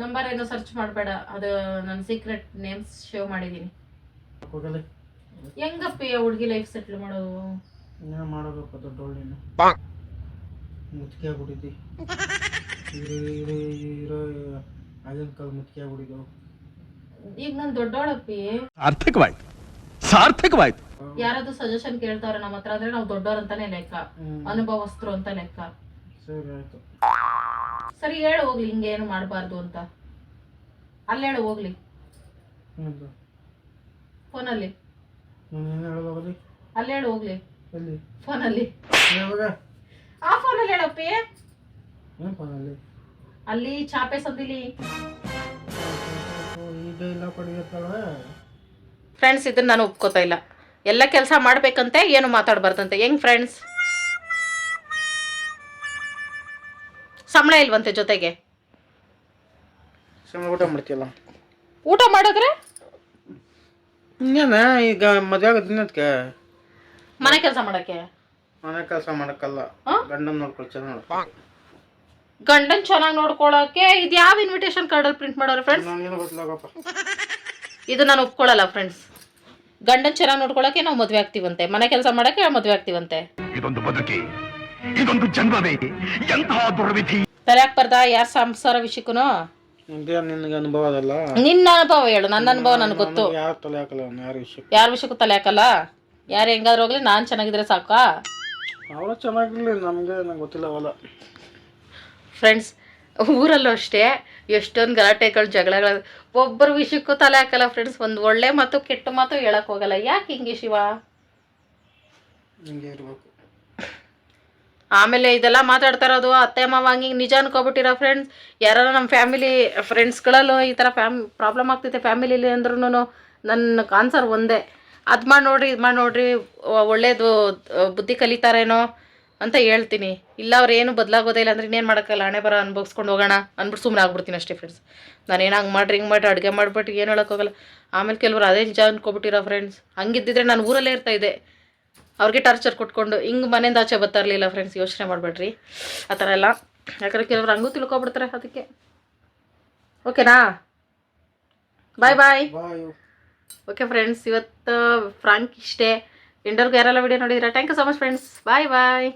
S1: ನಂಬರ್ ಏನೋ. ಸರ್ಚ್ ಮಾಡಬೇಡ. ಅದು ನನ್ನ ಸೀಕ್ರೆಟ್ ನೇಮ್ಸ್ ಶೇವ್ ಮಾಡಿದೀನಿ
S6: ಹೆಂಗಪ್ಪ
S1: ಹೆಂಗಪ್ಪಿ ಹುಡುಗಿ ಲೈಫ್ ಸೆಟ್ಲ್ ಮಾಡೋದು?
S6: ಇನ್ನೇನು ಮಾಡೋದಪ್ಪ ದೊಡ್ಡವಳು ನೀನು ಮುತ್ತಿಗೆ ಆಗ್ಬಿಟ್ಟಿದ್ದಿ. ಇರೋ ಇರೋ ಇರೋ ಆಗಿನ ಕಾಲ ಆಗ್ಬಿಟ್ಟಿದ್ದೆವು
S1: ಈಗ ನಾನು ದೊಡ್ಡವಳಪ್ಪಿ
S4: ಸಾರ್ಥಕವಾಯ್ತು. ಸಾರ್ಥಕವಾಯ್ತು.
S1: ಯಾರಾದ್ರೂ ಸಜೆಷನ್ ಕೇಳ್ತಾರೆ ನಮ್ಮ ಹತ್ರ ಆದ್ರೆ ನಾವು ದೊಡ್ಡವ್ರ ಅಂತಾನೆ ಲೆಕ್ಕ.
S6: ಅನುಭವಸ್ತ್ರು
S1: ಅನುಭವಸ್ಥರು ಅಂತ ಲೆಕ್ಕ.
S6: ಸರಿ ಆಯ್ತು.
S1: ಸರಿ ಹೇಳು ಹೋಗ್ಲಿ ಹಿಂಗೆ ಏನು ಮಾಡಬಾರ್ದು ಅಂತ. ಅಲ್ಲಿ ಹೇಳು ಹೋಗ್ಲಿ.
S6: ಹ್ಞೂ
S1: ಫೋನಲ್ಲಿ.
S6: ನಾನು ಏನು ಹೇಳೋದಾಗಲಿ
S1: ಅಲ್ಲಿ ಹೇಳು ಹೋಗ್ಲಿ.
S6: ಎಲ್ಲಿ?
S1: ಫೋನಲ್ಲಿ.
S6: ಯಾವಾಗ?
S1: ಆ ಫೋನಲ್ಲಿ ಹೇಳಪ್ಪಿ
S6: ಏನು ಫೋನಲ್ಲಿ?
S1: ಅಲ್ಲಿ ಚಾಪೆ ಸಂದಿಲಿ.
S6: ಈಗ ಇಲ್ಲ ಪಡೆಯುತ್ತಾಳೆ
S1: ಫ್ರೆಂಡ್ಸ್ ಇದನ್ನ ನಾನು ಒಪ್ಕೋತಾ ಇಲ್ಲ. ಎಲ್ಲ ಕೆಲಸ ಮಾಡ್ಬೇಕಂತೆ ಏನು ಮಾತಾಡ್ಬಾರ್ದಂತೆ. ಹೆಂಗ್ ಫ್ರೆಂಡ್ಸ್ ಸಂಬಳ ಇಲ್ವಂತೆ ಜೊತೆಗೆ?
S6: ಸುಮ್ಮನೆ ಊಟ ಮಾಡ್ತೀಯಲ್ಲ?
S1: ಊಟ ಮಾಡಿದ್ರೆ
S6: ಇನ್ನೇನ ಈಗ ಮದುವೆ ಆಗ ದಿನಕ್ಕೆ
S1: ಮನೆ ಕೆಲಸ ಮಾಡಕ್ಕೆ?
S6: ಮನೆ ಕೆಲಸ ಮಾಡಕ್ಕಲ್ಲ. ಗಂಡನ್ ನೋಡ್ಕೊಳ್ಳಿ ನೋಡ್ಕೊಳ್ ಚೆನ್ನಾಗಿ
S1: ಗಂಡನ್ ಚೆನ್ನಾಗಿ ನೋಡ್ಕೊಳಕ್ಕೆ ಇದು ಯಾವ ಇನ್ವಿಟೇಷನ್ ಕಾರ್ಡಲ್ಲಿ ಪ್ರಿಂಟ್ ಮಾಡೋರು ಫ್ರೆಂಡ್ಸ್
S6: ನನಗೇನು ಗೊತ್ತಿಲ್ಲಪ್ಪ.
S1: ಇದು ನಾನು ಒಪ್ಕೊಳ್ಳಲ್ಲ ಫ್ರೆಂಡ್ಸ್ ಗಂಡನ್ ಚೆನ್ನಾಗಿ ನೋಡ್ಕೊಳಕ್ಕೆ ನಾವು ಮದುವೆ ಆಗ್ತೀವಂತೆ. ಮನೆ ಕೆಲಸ ಮಾಡಕ್ಕೆ ಮದುವೆ ಆಗ್ತೀವಂತೆ.
S4: ಇದೊಂದು ಬದುಕಿ ಇದೊಂದು ಜನ್ಮವೇ ಎಂತಹ ದುರ್ವಿಧಿ.
S1: ತಲೆ ಹಾಕ್ಬಾರ್ದ? ಯಾರ ಸಂಸಾರ ವಿಷಯಕ್ಕೂ
S6: ನಿನಗೆ ಅನುಭವ ಅದಲ್ಲ?
S1: ನಿನ್ನ ಅನುಭವ ಹೇಳು. ನನ್ನ ಅನುಭವ ನನಗೆ ಗೊತ್ತು.
S6: ಯಾರು ತಲೆ ಹಾಕಲ್ಲ ಯಾರ ವಿಷಯ
S1: ಯಾರ ವಿಷಯಕ್ಕೂ ತಲೆ ಹಾಕಲ್ಲ? ಯಾರು ಹೆಂಗಾದ್ರೂ ಹೋಗ್ಲಿ ನಾನು ಚೆನ್ನಾಗಿದ್ರೆ ಸಾಕಾ?
S6: ಚೆನ್ನಾಗಿ ಚೆನ್ನಾಗಿರ್ಲಿ ನಮಗೆ ನಂಗೆ ಗೊತ್ತಿಲ್ಲ ಅವಲ್ಲ
S1: ಫ್ರೆಂಡ್ಸ್ ಊರಲ್ಲೂ ಅಷ್ಟೇ ಎಷ್ಟೊಂದು ಗಲಾಟೆಗಳು ಜಗಳಗಳು ಒಬ್ಬರ ವಿಷಯಕ್ಕೂ ತಲೆ ಹಾಕಲ್ಲ ಫ್ರೆಂಡ್ಸ್ ಒಂದು ಒಳ್ಳೆ ಮಾತು ಕೆಟ್ಟ ಮಾತು ಹೇಳಕ್ ಹೋಗಲ್ಲ. ಯಾಕೆ ಹಿಂಗೆ ಶಿವ?
S6: ಹಿಂಗೆ ಇರಬೇಕು.
S1: ಆಮೇಲೆ ಇದೆಲ್ಲ ಮಾತಾಡ್ತಾ ಇರೋದು ಅತ್ತೆ ಮಾವ ಹಂಗೆ ನಿಜ ಅನ್ಕೋಬಿಟ್ಟಿರೋ ಫ್ರೆಂಡ್ಸ್ ಯಾರು ನಮ್ಮ ಫ್ಯಾಮಿಲಿ ಫ್ರೆಂಡ್ಸ್ಗಳಲ್ಲೂ ಈ ಥರ ಫ್ಯಾಮ್ ಪ್ರಾಬ್ಲಮ್ ಆಗ್ತೈತೆ ಫ್ಯಾಮಿಲಿಲಿ ಅಂದ್ರೂ ನನ್ನ ಆನ್ಸರ್ ಒಂದೇ. ಅದು ಮಾಡಿ ನೋಡ್ರಿ, ಇದು ಮಾಡಿ ನೋಡ್ರಿ ಒಳ್ಳೇದು ಬುದ್ಧಿ ಕಲಿತಾರೇನೋ ಅಂತ ಹೇಳ್ತೀನಿ. ಇಲ್ಲ ಅವ್ರು ಏನು ಬದಲಾಗೋದೇ ಇಲ್ಲ ಅಂದ್ರೆ ಇನ್ನೇನು ಮಾಡೋಕ್ಕಲ್ಲ ಹಣೆ ಬರ ಅನ್ಭವಿಸ್ಕೊಂಡು ಹೋಗೋಣ ಅಂದ್ಬಿಟ್ಟು ಸುಮ್ಮನೆ ಆಗ್ಬಿಡ್ತೀನಿ ಅಷ್ಟೇ ಫ್ರೆಂಡ್ಸ್ ನಾನೇನು ಹಂಗೆ ಮಾಡ್ರಿ, ಹಿಂಗೆ ಮಾಡ್ರಿ, ಅಡುಗೆ ಮಾಡ್ಬಿಟ್ಟು ಏನು ಹೇಳೋಕ್ಕಾಗಲ್ಲ ಆಮೇಲೆ ಕೆಲವರು ಅದೇ ನಿಜ ಅನ್ಕೊಬಿಟ್ಟಿರೋ ಫ್ರೆಂಡ್ಸ್ ಹಂಗಿದ್ದಿದ್ರೆ ನಾನು ಊರಲ್ಲೇ ಇರ್ತಾ ಇದ್ದೆ. ಅವ್ರಿಗೆ ಟಾರ್ಚರ್ ಕೊಟ್ಕೊಂಡು ಹಿಂಗೆ ಮನೆಯಿಂದ ಆಚೆ ಬರ್ತಾ ಇರಲಿಲ್ಲ ಫ್ರೆಂಡ್ಸ್ ಯೋಚನೆ ಮಾಡಬೇಡ್ರಿ. ಆ ಥರ ಎಲ್ಲ. ಯಾಕಂದ್ರೆ ಕೆಲವ್ರು ಹಂಗೂ ತಿಳ್ಕೊಬಿಡ್ತಾರೆ ಅದಕ್ಕೆ. ಓಕೆನಾ ಬಾಯ್
S6: ಬಾಯ್
S1: ಓಕೆ ಫ್ರೆಂಡ್ಸ್ ಇವತ್ತು ಫ್ರಾಂಕ್ ಇಷ್ಟೇ. ಎಂಡರ್ಗೂ ಯಾರೆಲ್ಲ ವಿಡಿಯೋ ನೋಡಿದ್ರೆ thank you so much friends bye bye